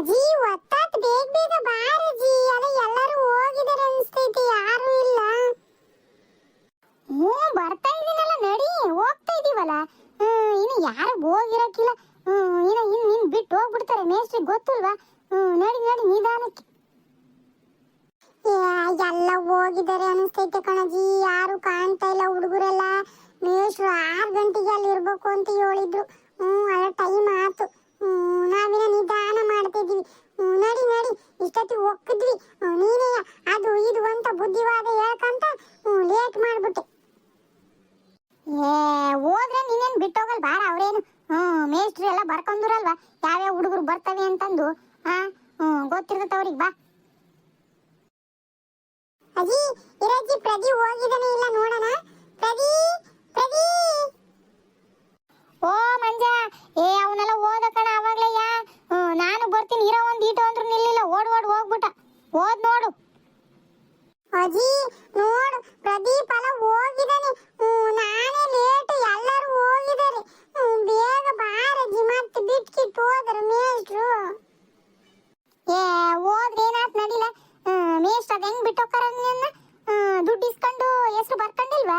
ಅಜ್ಜಿ, ಒತ್ತಾತ್ ಬೇಗ ಬೇಗ ಬಾರಜ್ಜಿ ಅಲ್ಲ ಎಲ್ಲರೂ ಹೋಗಿದಾರೆ ಅನ್ಸ್ತೈತಿ, ಯಾರು ಇಲ್ಲ. ಹ್ಞೂ, ಬರ್ತಾ ಇದೀನಲ್ಲ ನಡಿ, ಹೋಗ್ತಾ ಇದೀವಲ್ಲ. ಹ್ಮ್, ಇನ್ನು ಯಾರು ಹೋಗಿರಕ್ಕಿಲ್ಲ. ಹ್ಮ್, ಇನ್ನು ಇನ್ ಇನ್ ಬಿಟ್ಟು ಹೋಗ್ಬಿಡ್ತಾರೆ ಮೇಸ್ಟ್ರಿಗೆ ಗೊತ್ತಿಲ್ವಾ? ಹ್ಮ್, ನಡಿ ನಡಿ, ನಿಧಾನಕ್ಕೆ. ಎಲ್ಲ ಹೋಗಿದ್ದಾರೆ ಅನಿಸ್ತೈತೆ ಕಣಜಿ ಯಾರು ಕಾಣ್ತಾ ಇಲ್ಲ ಹುಡುಗರೆಲ್ಲ. ಮೇಷ್ಟ್ರು ಆರು ಗಂಟೆಗೆ ಅಲ್ಲಿ ಇರ್ಬೇಕು ಅಂತ ಹೇಳಿದ್ರು. ಹ್ಮ್ ಅಲ್ಲ ಟೈಮ್ ಆತು ನಾವಿನ ನಿಧಾನ ಮಾಡ್ತಿದ್ವಿ ನೋಡಿ, ನಡಿ ಇಷ್ಟೊತ್ತಿಗೆ ಒಕ್ಕಿದ್ವಿ. ನೀನೇ ಅದು ಇದು ಅಂತ ಬುದ್ಧಿವಾದ ಹೇಳ್ಕಂತ ಲೇಟ್ ಮಾಡ್ಬಿಟ್ಟೆ. ಏ, ಹೋದ್ರೆ ನೀನೇನ್ ಬಿಟ್ಟೋಗಲ್ ಬಾರ ಅವ್ರೇನು? ಹ್ಮ್ ಮೇಸ್ಟ್ರಿ ಎಲ್ಲ ಬರ್ಕೊಂಡ್ರಲ್ವಾ? ಯಾವ್ಯಾವ ಹುಡುಗರು ಬರ್ತವೆ ಅಂತಂದು ಹಾ ಹ್ಮ್ ಗೊತ್ತಿರ್ತೈತೆ ಅವ್ರಿಗೆ ಬಾ. ಅಜ್ಜಿ ಇರಜ್ಜಿ ಪ್ರದಿ ಹೋಗಿದಾನೆ ಇಲ್ಲ ನೋಡೋಣ? ಪ್ರದಿ ಪ್ರದಿ ಓ ಮಂಜ. ಏ ಅವನೆಲ್ಲ ಓದಕಣ ಕಣ ಅವಾಗ್ಲೇ ಯಾ ಹ್ಮ್, ನಾನು ಬರ್ತೀನಿ. ಇರೋ ಒಂದ್ ಈಟು ಅಂದ್ರು ನಿಲ್ಲಿಲ್ಲ. ಓಡ್ ಓಡ್ ಹೋಗ್ಬಿಟ್ಟ. ಓದ್ ನೋಡು. ಅಜ್ಜಿ ನೋಡು. ಪ್ರದೀಪ್ ಅಲ್ಲ ಹೋಗಿದಾನೆ ನಾನೇ ಲೇಟ್ ಎಲ್ಲರೂ ಹೋಗಿದ್ದಾರೆ. ಬೇಗ ಬಾರಜ್ಜಿ ಮತ್ತೆ ಬಿಟ್ಕಿಟ್ಟು ಹೋದ್ರು ಮೇಷ್ಟ್ರು ಏ ಹೋದ್ರೆ ಏನಾತ್ ನಡಿಲ್ಲ ಮೇಷ್ಟ್ ಅದ್ ಹೆಂಗ್ ಬಿಟ್ಟೋಕಾರ ನಿನ್ನ? ದುಡ್ಡು ಇಸ್ಕೊಂಡು ಹೆಸರು ಬರ್ಕೊಂಡಿಲ್ವಾ?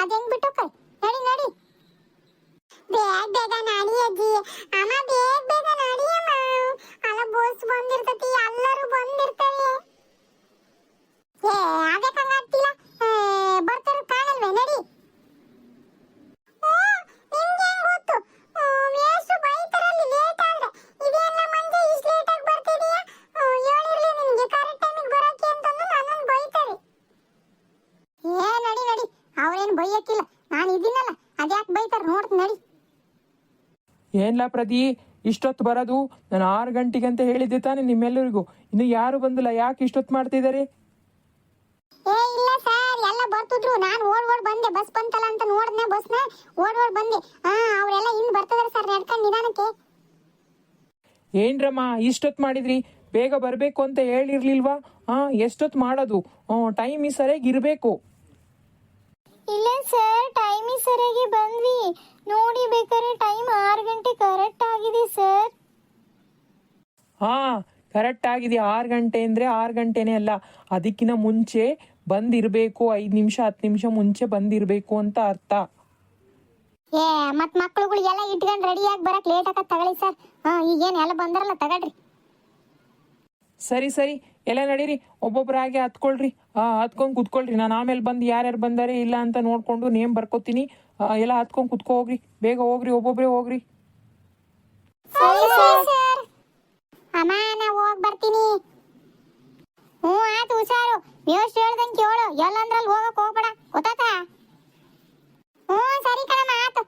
ಅದ್ ಹೆಂಗ್ ಬಿಟ್ಟೋಕರ್ ನಡಿ ನಡಿ. ಬೇಗ ಬೇಗ ನಡಿ ಅಜ್ಜಿ. ಅಮ್ಮ, ಬೇಗ ಬೇಗ ನಡಿಯಮ್ಮ ಅಲ್ಲ ಬೋಸ್ ಬಂದಿರ್ತತಿ, ಎಲ್ಲರೂ ಬಂದಿರ್ತಾರೆ. ಏ ಅದಕ್ಕೆ ಹಂಗಾಗ್ತಿಲ್ಲ. ಬರ್ತಾರ ಕಾಣಲ್ವೇ ನಡಿ. ಪ್ರದಿ ಇಷ್ಟೊತ್ತು ಬರೋದು ನಾನು ಆರು ಗಂಟೆಗೆ ಅಂತ ಹೇಳಿದ್ದೆ ತಾನೆ ನಿಮ್ಮೆಲ್ಲರಿಗೂ. ಇನ್ನು ಯಾರು ಬಂದಿಲ್ಲ ಯಾಕೆ ಇಷ್ಟೊತ್ತು ಮಾಡ್ತಿದ್ದಾರೆ ಏ ಇಲ್ಲ ಸರ್ ಎಲ್ಲ ಬರ್ತಿದ್ರು. ನಾನು ಓಡ್ ಓಡ್ ಬಂದೆ. ಬಸ್ ಬಂತಲ್ಲ ಅಂತ ನೋಡ್ದೆ ಬಸ್ನ. ಓಡ್ ಓಡ್ ಬಂದೆ. ಹಾ ಅವರೆಲ್ಲ ಹಿಂದ್ ಬರ್ತಿದಾರೆ ಸರ್ ನಡ್ಕೊಂಡು ನಿಧಾನಕ್ಕೆ. ಏನ್ರಮ್ಮ ಇಷ್ಟೊತ್ತು ಮಾಡಿದ್ರಿ? ಬೇಗ ಬರಬೇಕು ಅಂತ ಹೇಳಿರ್ಲಿಲ್ವಾ? ಹಾ ಎಷ್ಟೊತ್ತು ಮಾಡೋದು? ಟೈಮ್ ಈ ಸರಿಯಾಗಿ ಇರಬೇಕು. ಸರಿಯಾಗಿ ಬಂದ್ವಿ. ನೋಡಿ ಬೇಕಾದ್ರೆ ಟೈಮ್ ಆರು ಗಂಟೆ ಕರೆಕ್ಟ್ ಆಗಿದೆ ಸರ್ ಹಾ ಕರೆಕ್ಟ್ ಆಗಿದೆ. ಆರು ಗಂಟೆ ಅಂದರೆ ಆರು ಗಂಟೆನೇ ಅಲ್ಲ ಅದಕ್ಕಿಂತ ಮುಂಚೆ ಬಂದಿರಬೇಕು. ಐದು ನಿಮಿಷ ಹತ್ತು ನಿಮಿಷ ಮುಂಚೆ ಬಂದಿರಬೇಕು ಅಂತ ಅರ್ಥ. ಏ ಮತ್ ಎಲ್ಲ ಇಟ್ಕೊಂಡು ರೆಡಿಯಾಗಿ ಬರಕ್ ಲೇಟ್ ಆಗತ್ತೆ ತಗೊಳ್ಳಿ ಸರ್ ಹಾ ಈಗೇನು ಎಲ್ಲ ಬಂದ್ರಲ್ಲ ತಗೊಳ್ರಿ. ಸರಿ ಸರಿ. ಎಲ್ಲ ನಡೀರಿ ಒಬ್ಬೊಬ್ಬರಾಗೆ ಹತ್ಕೊಳ್ರಿ. ಆ ಹತ್ಕೊಂಡು ಕುತ್ಕೊಳ್ರಿ. ನಾನು ಆಮೇಲೆ ಬಂದು ಯಾರ್ಯಾರು ಬಂದಾರೆ ಇಲ್ಲ ಅಂತ ನೋಡ್ಕೊಂಡು ನೇಮ್ ಬರ್ಕೋತೀನಿ. ಎಲ್ಲ ಹತ್ಕೊಂಡು ಕುತ್ಕೋ ಹೋಗ್ರಿ. ಬೇಗ ಹೋಗ್ರಿ ಒಬ್ಬೊಬ್ಬರೇ ಹೋಗ್ರಿ. ನೀವೇನ್ ಅಮ್ಮ ನಾ ಹೋಗ್ ಬರ್ತೀನಿ. ಹ್ಞೂ ಆತು ಹುಷಾರು. ವ್ಯವಸ್ಥೆ ಹೇಳ್ದಂಗೆ ಕೇಳು. ಎಲ್ಲಂದ್ರಲ್ಲಿ ಹೋಗಕ್ ಹೋಗ್ಬೇಡ. ಗೊತ್ತಾತಾ ಹ್ಞೂ ಸರಿ ಕಣಮ್ಮ ಆತು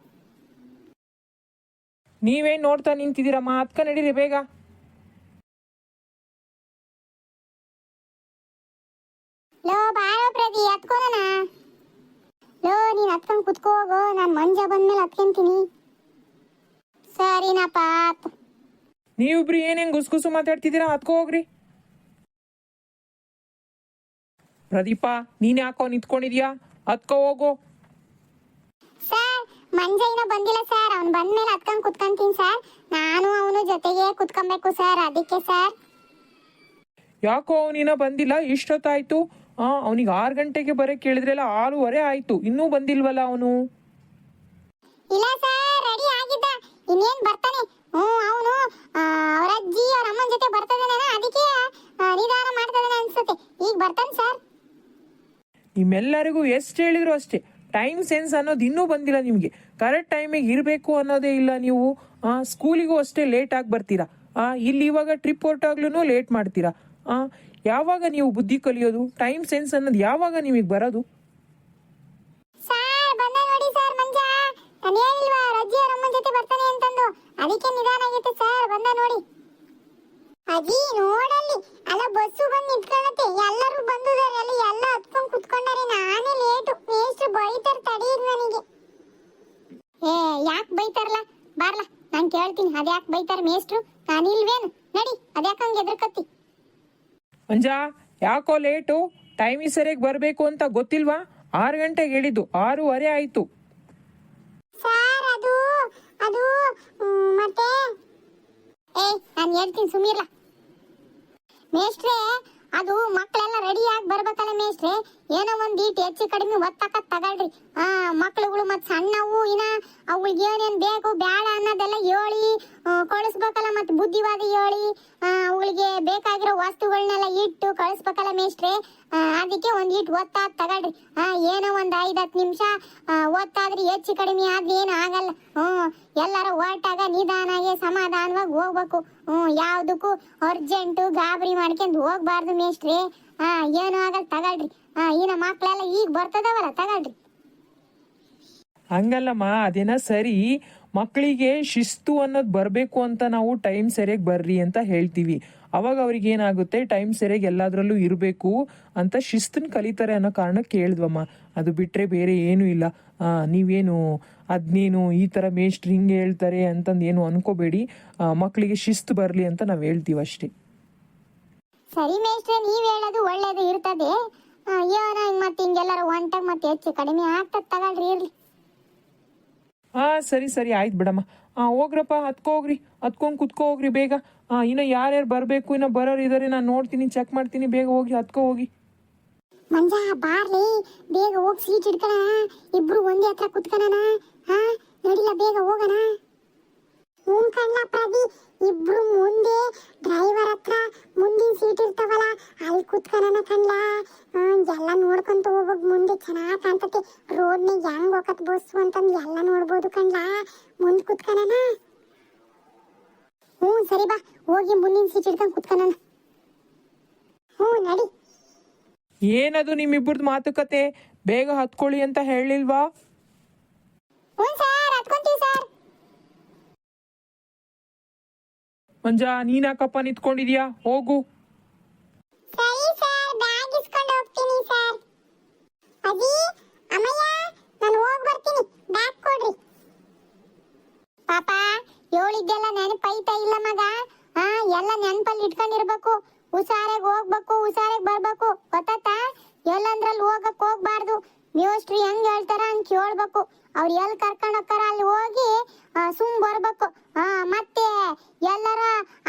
ನೀವೇನು ನೋಡ್ತಾ ನಿಂತಿದ್ದೀರಮ್ಮ? ಹತ್ಕ ನಡೀರಿ ಬೇಗ. ಲೋ ಬಾರೋ ಪ್ರದಿ ಹತ್ಕೊಳಣ. ಲೋ ನೀನ್ ಹತ್ಕೊಂಡ್ ಕುತ್ಕೋ ಹೋಗು. ನಾನ್ ಮಂಜ ಬಂದ್ಮೇಲೆ ಹತ್ಕೊಂತೀನಿ. ಸರಿನಪ್ಪ ನೀವಿಬ್ರು ಏನೇನ್ ಗುಸ್ಗುಸು ಮಾತಾಡ್ತಿದ್ದೀರಾ? ಹತ್ಕೋ ಹೋಗ್ರಿ. ಪ್ರದೀಪ ನೀನ್ ಯಾಕೋ ನಿಂತ್ಕೊಂಡಿದ್ಯಾ? ಹತ್ಕೋ ಹೋಗೋ. ಸರ್ ಮಂಜ ಇನ್ನೂ ಬಂದಿಲ್ಲ ಸರ್. ಅವ್ನು ಬಂದ್ಮೇಲೆ ಹತ್ಕೊಂಡ್ ಕುತ್ಕೊಂತೀನಿ ಸರ್. ನಾನು ಅವನು ಜೊತೆಗೆ ಕುತ್ಕೊಬೇಕು ಸರ್. ಅದಕ್ಕೆ ಸರ್. ಯಾಕೋ ಅವನಿನ ಬಂದಿಲ್ಲ? ಇಷ್ಟೊತ್ತಾಯ್ತು. ಆ ಅವನಿಗೆ ಆರು ಗಂಟೆಗೆ ಬರಕ್ಕೆ ಕೇಳಿದ್ರೆಲ್ಲ ಆರೂವರೆ ಆಯ್ತು. ಇನ್ನೂ ಬಂದಿಲ್ವಲ್ಲ ಅವನು? ಇಲ್ಲ ಸರ್ ರೆಡಿ ಆಗಿದ್ದ. ಇನ್ನೇನ್ ಬರ್ತಾನೆ? ಹ್ಮ್ ಅವನು ಅವ್ರ ಅಜ್ಜಿ ಅವ್ರ ಅಮ್ಮನ ಜೊತೆ ಬರ್ತದಾನೆ ಅದಕ್ಕೆ ನಿಧಾನ ಮಾಡ್ತದೇನೆ ಅನ್ಸುತ್ತೆ. ಈಗ ಬರ್ತಾನೆ ಸರ್. ನಿಮ್ಮೆಲ್ಲರಿಗೂ ಎಷ್ಟು ಹೇಳಿದ್ರು ಅಷ್ಟೇ. ಟೈಮ್ ಸೆನ್ಸ್ ಅನ್ನೋದು ಇನ್ನೂ ಬಂದಿಲ್ಲ ನಿಮಗೆ. ಕರೆಕ್ಟ್ ಟೈಮಿಗೆ ಇರಬೇಕು ಅನ್ನೋದೇ ಇಲ್ಲ ನೀವು. ಸ್ಕೂಲಿಗೂ ಅಷ್ಟೇ ಲೇಟ್ ಆಗಿ ಬರ್ತೀರಾ. ಇಲ್ಲಿ ಇವಾಗ ಟ್ರಿಪ್ ಹೊರಟಾಗ್ಲೂ ಲೇಟ್ ಮಾಡ್ತೀರಾ. ಆ, ಯಾವಾಗ ನೀವು ಬುದ್ಧಿ ಕಲಿಯೋದು? ಟೈಮ್ ಸೆನ್ಸ್ ಅನ್ನೋದು ಯಾವಾಗ ನಿಮಗೆ ಬರೋದು? ಅದಕ್ಕೆ ನಿಧಾನ ಆಗೈತೆ ಸರ್, ಬಂದ ನೋಡಿ. ಅಜ್ಜಿ ನೋಡಲ್ಲಿ. ಅಲ್ಲ, ಬಸ್ಸು ಬಂದು ನಿಂತ್ಕೊಳ್ಳತ್ತೆ. ಎಲ್ಲರೂ ಬಂದಿದ್ದಾರೆ. ಅಲ್ಲಿ ಎಲ್ಲ ಹತ್ಕೊಂಡ್ ಕುತ್ಕೊಂಡಾರೆ ನಾನೇ ಲೇಟು ಮೇಷ್ಟ್ರು ಬೈತಾರ ತಡೀರ್ ನನಗೆ. ಏ, ಯಾಕೆ ಬೈತಾರಲ್ಲ? ಬಾರ್ಲ, ನಾನು ಕೇಳ್ತೀನಿ. ಅದ್ಯಾಕೆ ಬೈತಾರ ಮೇಷ್ಟ್ರು? ನಾನು ಇಲ್ವೇನು? ನಡಿ ಅದ್ಯಾಕಂಗೆ ಹಂಗೆ ಎದ್ರಕತ್ತಿ ಮಂಜ ಯಾಕೋ ಲೇಟು? ಟೈಮಿಗೆ ಸರಿಯಾಗಿ ಬರಬೇಕು ಅಂತ ಗೊತ್ತಿಲ್ವಾ? ಆರು ಗಂಟೆಗೆ ಹೇಳಿದ್ದು ಆರೂವರೆ ಆಯಿತು. ಸರ್ ಅದು ಅದು ಮತ್ತೆ? ಏ ನಾನು ಅದು ಮಕ್ಕಳೆಲ್ಲ ರೆಡಿಯಾಗಿ ಬರ್ಬೇಕಲ್ಲ ಮೇಷ್ಟ್ರೆ? ಏನೋ ಒಂದ್ ಈಟ್ ಹೆಚ್ಚು ಕಡಿಮೆ ಒತ್ತಕ ತಗಳ್ರಿ. ಆ, ಮಕ್ಳುಗಳು ಮತ್ ಸಣ್ಣವು ಇನ್ನ ಅವ್ಳಿಗೆ ಏನೇನ್ ಬೇಕು ಬ್ಯಾಳ ಅನ್ನೋದೆಲ್ಲ ಹೇಳಿ ಕಳಿಸ್ಬೇಕಲ್ಲ ಮತ್ ಬುದ್ಧಿವಾದ ಹೇಳಿ ಅವ್ಳಿಗೆ ಬೇಕಾಗಿರೋ ವಸ್ತುಗಳನ್ನೆಲ್ಲ ಇಟ್ಟು ಕಳಿಸ್ಬೇಕಲ್ಲ ಮೇಷ್ಟ್ರೆ ಅದಕ್ಕೆ ಒಂದ್ ಈಟ್ ತಗಳ್ರಿ. ಆ, ಏನೋ ಒಂದ್ ಐದ್ ಹತ್ತು ನಿಮಿಷ ಒತ್ತಾದ್ರಿ, ಹೆಚ್ಚು ಕಡಿಮೆ ಆದ್ರೆ, ಏನು ಆಗಲ್ಲ. ಹ್ಮ್ ಎಲ್ಲಾರ ಹೊರಟಾಗ ನಿಧಾನಾಗಿ ಸಮಾಧಾನವಾಗಿ ಹೋಗ್ಬೇಕು. ಹ್ಮ್ ಯಾವ್ದಕ್ಕೂ ಅರ್ಜೆಂಟು ಗಾಬರಿ ಮಾಡ್ಕೊಂಡು ಹೋಗ್ಬಾರ್ದು ಮೇಷ್ಟ್ರೆ. ಆ, ಏನು ಆಗಲ್ಲ, ತಗಳ್ರಿ. ಹಾ ಇನ್ನ ಮಕ್ಳೆಲ್ಲ ಈಗ ಬರ್ತದವಲ್ಲ ತಗೊಳ್ರಿ. ಹಂಗಲ್ಲಮ್ಮ ಅದೇನ ಸರಿ ಮಕ್ಕಳಿಗೆ ಶಿಸ್ತು ಅನ್ನೋದು ಬರಬೇಕು ಅಂತ ನಾವು ಟೈಮ್ ಸರಿಯಾಗಿ ಬರ್ರಿ ಅಂತ ಹೇಳ್ತೀವಿ. ಅವಾಗ ಅವ್ರಿಗೆ ಏನಾಗುತ್ತೆ ಟೈಮ್ ಸರಿಯಾಗಿ ಎಲ್ಲದರಲ್ಲೂ ಇರಬೇಕು ಅಂತ ಶಿಸ್ತನ್ನ ಕಲಿತಾರೆ ಅನ್ನೋ ಕಾರಣಕ್ಕೆ ಕೇಳಿದ್ವಮ್ಮ. ಅದು ಬಿಟ್ಟರೆ ಬೇರೆ ಏನೂ ಇಲ್ಲ. ನೀವೇನು ಅದ್ನೇನು ಈ ಥರ ಮೇಷ್ಟ್ರು ಹಿಂಗೆ ಹೇಳ್ತಾರೆ ಅಂತಂದು ಏನು ಅನ್ಕೋಬೇಡಿ. ಮಕ್ಕಳಿಗೆ ಶಿಸ್ತು ಬರಲಿ ಅಂತ ನಾವು ಹೇಳ್ತೀವಿ ಅಷ್ಟೇ. ಸರಿ ಮೇಷ್ಟ್ರೆ ನೀವ್ ಹೇಳೋದು ಒಳ್ಳೇದು ಇರ್ತದೆ. ಏನೋ ಹಿಂಗ್ ಮತ್ತೆ ಹಿಂಗೆಲ್ಲಾರ ಒಂಟಾಗ ಮತ್ತೆ ಹೆಚ್ಚು ಕಡಿಮೆ ಆಗ್ತದ ತಗೊಳ್ರಿ ಇರ್ಲಿ. ಹಾ ಸರಿ ಸರಿ ಆಯ್ತು ಬಿಡಮ್ಮ. ಆ ಹೋಗ್ರಪ್ಪ ಹತ್ಕೋ ಹೋಗ್ರಿ ಹತ್ಕೊಂಡ್ ಕುತ್ಕೋ ಹೋಗ್ರಿ ಬೇಗ. ಹಾ ಇನ್ನು ಯಾರ್ಯಾರು ಬರಬೇಕು ಇನ್ನು ಬರೋರು ಇದಾರೆ ನಾನು ನೋಡ್ತೀನಿ ಚೆಕ್ ಮಾಡ್ತೀನಿ ಬೇಗ ಹೋಗಿ ಹತ್ಕೋ ಹೋಗಿ. ಮಂಜ ಬಾರ್ಲಿ ಬೇಗ ಹೋಗಿ ಸೀಟ್ ಹಿಡ್ಕೊಳ್ಳೋಣ ಇಬ್ರು ಒಂದೇ ಹತ್ರ ಕುತ್ಕೋಣ ಹಾ ನಡಿಲ್ಲ ಬೇಗ ಹೋಗೋಣ. ಹ್ಞೂ ಕಣ್ಣ ಪ್ರದಿ ಇಬ್ರು ಮುಂದೆ ಡ್ರೈವರ್ ಹತ್ರ ಮುಂದಿನ ಸೀಟ್ ಇರ್ತಾವಲ್ಲ ಅಲ್ಲಿ ಕುತ್ಕೊಳ್ಳೋಣ ಕಣ್ಲ. ಎಲ್ಲ ನೋಡ್ಕೊಂತ ಹೋಗೋಕ್ ಮುಂದೆ ಚೆನ್ನಾಗಿ ಕಾಣ್ತತೆ. ರೋಡ್ನಾಗ ಹೆಂಗ್ ಹೋಗತ್ ಬಸ್ಸು ಅಂತಂದು ಎಲ್ಲ ನೋಡ್ಬೋದು ಕಣ್ಲ. ಮುಂದೆ ಕುತ್ಕೊಳ್ಳೋಣ ಹ್ಞೂ ಸರಿ ಬಾ ಹೋಗಿ ಮುಂದಿನ ಸೀಟ್ ಇಡ್ಕೊಂಡ್ ಕುತ್ಕೊಳ್ಳೋಣ ಹ್ಞೂ ನಡಿ. ಏನದು ನಿಮ್ಮಿಬ್ಬರದ್ದು ಮಾತುಕತೆ? ಬೇಗ ಹತ್ಕೊಳ್ಳಿ ಅಂತ ಹೇಳಿಲ್ವಾ? ಹ್ಞೂ ಸರ್. ಮಂಜ ನೀನಾಕಪ್ಪ ನಿಂತ್ಕೊಂಡಿದ್ಯಾ? ಹೋಗು. ಸರಿ ಸರ್ ಬ್ಯಾಗ್ ಇಸ್ಕೊಂಡು ಹೋಗ್ತೀನಿ ಸರ್. ಅಜ್ಜಿ ಅಮ್ಮಯ್ಯ ನಾನು ಹೋಗಿ ಬರ್ತೀನಿ. ಬ್ಯಾಗ್ ಕೊಡ್ರಿ. ಪಾಪ ಹೇಳಿದ್ದೆಲ್ಲ ನೆನಪೈತಾ ಇಲ್ಲ ಮಗ? ಹಾ ಎಲ್ಲ ನೆನಪಲ್ಲಿ ಇಟ್ಕೊಂಡಿರ್ಬೇಕು. ಹುಷಾರಾಗಿ ಹೋಗ್ಬೇಕು, ಹುಷಾರಾಗಿ ಬರ್ಬೇಕು. ಗೊತ್ತಾತಾ ಎಲ್ಲಂದ್ರಲ್ಲಿ ಹೋಗಕ್ ಹೋಗ್ಬಾರ್ದು. ಮೇಷ್ಟ್ರು ಹೆಂಗ್ ಹೇಳ್ತಾರ ಹಂಗ್ ಕೇಳ್ಬೇಕು. ಅವ್ರು ಎಲ್ಲಿ ಕರ್ಕೊಂಡು ಹೋಗ್ತಾರ ಅಲ್ಲಿ ಹೋಗಿ ಸುಮ್ ಬರ್ಬೇಕು. ಹಾ ಮತ್ತೆ ಎಲ್ಲರ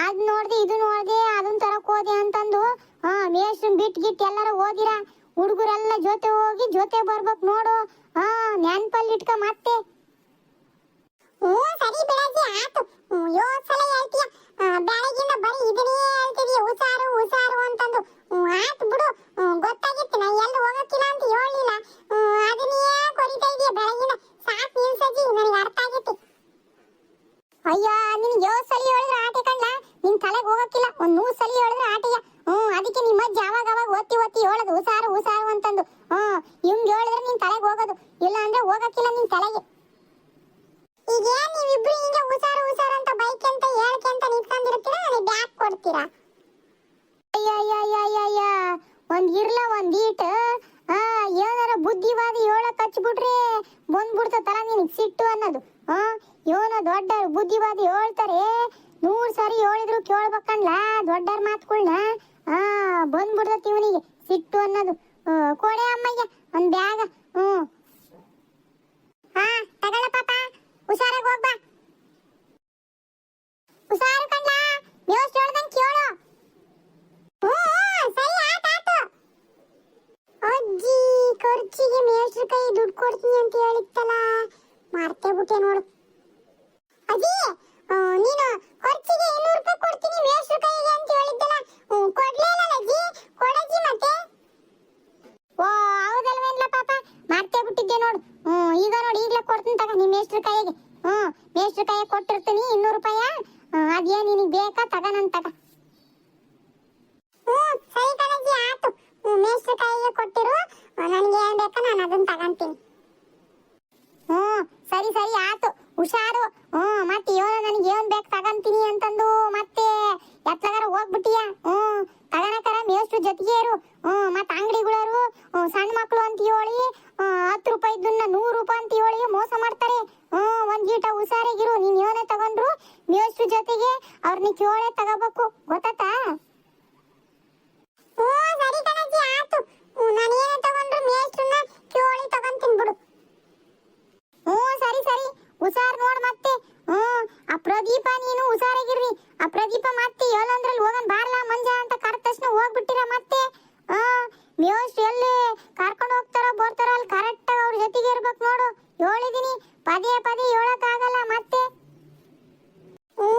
ಅದ್ ನೋಡ್ದೆ ಇದು ನೋಡ್ದೆ ಅದನ್ ತರಕ್ ಹೋದೆ ಅಂತಂದು ಹಾ ಮೇಷ್ಟ್ರು ಬಿಟ್ ಗಿಟ್ ಎಲ್ಲಾರ ಓದಿರ ಹುಡುಗರೆಲ್ಲ ಜೊತೆ ಹೋಗಿ ಜೊತೆ ಬರ್ಬೇಕು ನೋಡು ಹಾ ನೆನ್ಪಲ್ಲಿ ಇಟ್ಕ ಮತ್ತೆ ಹ್ಞೂ ಸರಿ ಬೆಳಗ್ಗೆ ಆತು ಯೋ ಸಲ ಹೇಳ್ತೀಯ ಬೆಳಗಿಂದ ಬರೀ ಇದನ್ನೇ ಹೇಳ್ತಿದೀಯ ಹುಷಾರು ಹುಷಾರು ಅಂತಂದು ಹ್ಮ್, ಆತು ಬಿಡು ಹ್ಮ್, ಗೊತ್ತಾಗಿತ್ತು ನಾ ಎಲ್ಲಿ ಹೋಗಕ್ಕಿಲ್ಲ ಅಂತ ಹೇಳಿಲ್ಲ ಹ್ಮ್, ಅದನ್ನೇ ಕೊರಿತಾ ಇದೀಯ ಬೆಳಗಿನ ಸಾಕು ನಿಲ್ಸಜ್ಜಿ ನನಗೆ ಅರ್ಥ ಆಗೈತಿ ಅಯ್ಯೋ ನಿನ್ ಯೋ ಸಲ ಹೇಳಿದ್ರೆ ಆಟೆ ಕಣ್ಣ ನಿನ್ ತಲೆಗೆ ಹೋಗಕ್ಕಿಲ್ಲ ಒಂದ್ ನೂರ್ ಸಲ ಹೇಳಿದ್ರೆ ಆಟೆಯ ಹ್ಮ್ ಅದಕ್ಕೆ ನಿಮ್ಮ ಅಜ್ಜ ಅವಾಗ ಅವಾಗ ಒತ್ತಿ ಒತ್ತಿ ಹೇಳೋದು ಹುಷಾರು ಹುಷಾರು ಅಂತಂದು ಹ್ಮ್ ಹಿಂಗ್ ಹೇಳಿದ್ರೆ ನಿನ್ ತಲೆಗೆ ಹೋಗೋದು ಇಲ್ಲ ಅಂದ್ರೆ ಹೋಗಕ್ಕಿಲ್ಲ ನಿನ್ ತಲೆಗೆ ಈಗ ಏನ್ ನೀವಿಬ್ರು ಹಿಂಗೆ ಹುಷಾರು ಹುಷಾರು ಅಂತ ಬೈಕ್ ಅಂತ ಹೇಳ್ಕೆ ಅಂತ ನಿಂತ್ಕೊಂಡಿರ್ತೀರಾ ನನಗೆ ಬ್ಯಾಗ್ ಕೊಡ್ತೀರಾ ಅಯ್ಯಯ್ಯಯ್ಯಯ್ಯ ಒಂದ್ ಇರ್ಲ, ಒಂದ್ ಈಟ್. ಏನಾರ ಬುದ್ಧಿವಾದಿ ಹೇಳಕ್ ಹಚ್ಬಿಟ್ರೆ ಬಂದ್ಬಿಡ್ತತಲ್ಲ ನಿನಗ್ ಸಿಟ್ಟು ಅನ್ನೋದು. ಆ ಯೋನ ದೊಡ್ಡ ಬುದ್ಧಿವಾದಿ ಹೇಳ್ತಾರೆ. ನೂರ್ ಸರಿ ಹೇಳಿದ್ರು ಕೇಳ್ಬೇಕಂಡ್ಲ ದೊಡ್ಡರ ಮಾತುಗಳ್ನ. ಆ, ಬಂದ್ಬಿಡ್ತತಿ ಇವನಿಗೆ ಸಿಟ್ಟು ಅನ್ನೋದು. ಕೊಡೆ ಅಮ್ಮಯ್ಯ, ಒಂದ್ ಬ್ಯಾಗ. ಹ್ಮ್ ಹಾ ತಗೊಳ್ಳ ಪಾಪ. ಹುಷಾರಾಗಿ ಹೋಗ್ಬಾ. ಹುಷಾರು ಕಂಡ್ಲ ನೀವು ಕೇಳು. ಅಜ್ಜಿ ಖರ್ಚಿಗೆ ಮೇಷ್ಟ್ರ ಕೈ ದುಡ್ಡು ಕೊಡ್ತೀನಿ ಅಂತ ಹೇಳಿತ್ತಲ್ಲ. ಮರ್ತೇ ಬಿಟ್ಟೆ ನೋಡು. ಅಜ್ಜಿ ನೀನು ಖರ್ಚಿಗೆ ಇನ್ನೂರು ರೂಪಾಯಿ ಕೊಡ್ತೀನಿ ಮೇಷ್ಟ್ರ ಕೈಗೆ ಅಂತ ಹೇಳಿದ್ದಲ್ಲ. ಹ್ಞೂ, ಕೊಡ್ಲೇ ಇಲ್ಲ ಅಜ್ಜಿ. ಕೊಡಜ್ಜಿ ಮತ್ತೆ. ಓ ಹೌದಲ್ವೇನ್ಲ ಪಾಪ. ಮರ್ತೇ ಬಿಟ್ಟಿದ್ದೆ ನೋಡು. ಹ್ಮ್ ಈಗ ನೋಡಿ ಈಗಲೇ ಕೊಡ್ತೀನಿ ತಗ ನಿಮ್ಮ ಮೇಷ್ಟ್ರ ಕೈಗೆ ಹ್ಮ್ ಮೇಷ್ಟ್ರ ಕೈಗೆ ಕೊಟ್ಟಿರ್ತೀನಿ ಇನ್ನೂರು ರೂಪಾಯ. ಅದೇ ನಿನಗೆ ಬೇಕಾ? ತಗ ನನ್ ತಗ. ಮೇಷ್ಟ್ರ ಕೈಗೆ ಕೊಟ್ಟಿರು ನನಗೆ ಏನ್ ಬೇಕಾ ನಾನು ಅದನ್ನ ತಗಂತೀನಿ. ಹ್ಮ್ ಸರಿ ಸರಿ ಆತು ಹುಷಾರು. ಹ್ಮ್ ಮತ್ತೆ ಏನೋ ನನಗೆ ಏನ್ ಬೇಕು ತಗಂತೀನಿ ಅಂತಂದು ಮತ್ತೆ ಎತ್ತಗಾರ ಹೋಗ್ಬಿಟ್ಟಿಯ? ಹ್ಮ್ ತಗಣಕರ ಮೇಷ್ಟ್ರ ಜೊತೆಗೆ ಇರು. ಹ್ಮ್ ಮತ್ತೆ ಅಂಗಡಿಗಳರು ಸಣ್ಣ ಮಕ್ಕಳು ಅಂತ ಹೇಳಿ ಹತ್ತು ರೂಪಾಯಿ ಇದನ್ನ ನೂರು ರೂಪಾಯಿ ಅಂತ ಹೇಳಿ ಮೋಸ ಮಾಡ್ತಾರೆ. ಹ್ಮ್ ಒಂದ್ ಗೀಟ ಹುಷಾರಾಗಿರು, ನೀನ್ ಏನೇ ತಗೊಂಡ್ರು ಮೇಷ್ಟ್ರ ಜೊತೆಗೆ ಅವ್ರನ್ನ ಕೇಳೇ ತಗೋಬೇಕು. ಗೊತ್ತಾತಾ ಓ, ಸರಿ ಕಣಜ್ಜಿ ಆತು ನಾನು ಏನೇ ತಗೊಂಡ್ರು ಮೇಷ್ಟ್ರನ್ನ ಕೇಳಿ ತಗೊಂತೀನಿ ಬಿಡು. ಹ್ಞೂ, ಸರಿ ಸರಿ. ಹುಷಾರ್ ನೋಡ್ ಮತ್ತೆ. ಹ್ಮ್ ಆ ಪ್ರದೀಪ, ನೀನು ಹುಷಾರಾಗಿರ್ರಿ. ಆ ಪ್ರದೀಪ ಮತ್ತೆ ಹೇಳಂದ್ರಲ್ಲಿ ಹೋಗನ್ ಬಾರ್ಲಾ ಮಂಜ ಅಂತ ಕರೆದ ತಕ್ಷಣ ಹೋಗ್ಬಿಟ್ಟಿರ ಮತ್ತೆ. ಮ್ಯೂಸ್ ಎಲ್ಲಿ ಕರ್ಕೊಂಡು ಹೋಗ್ತಾರೋ ಬರ್ತಾರೋ ಅಲ್ಲಿ ಕರೆಕ್ಟ್ ಅವ್ರ ಜೊತೆಗೆ ಇರ್ಬೇಕು ನೋಡು. ಹೇಳಿದೀನಿ ಪದೇ ಪದೇ ಹೇಳಕ್ ಆಗಲ್ಲ ಮತ್ತೆ. ಹ್ಞೂ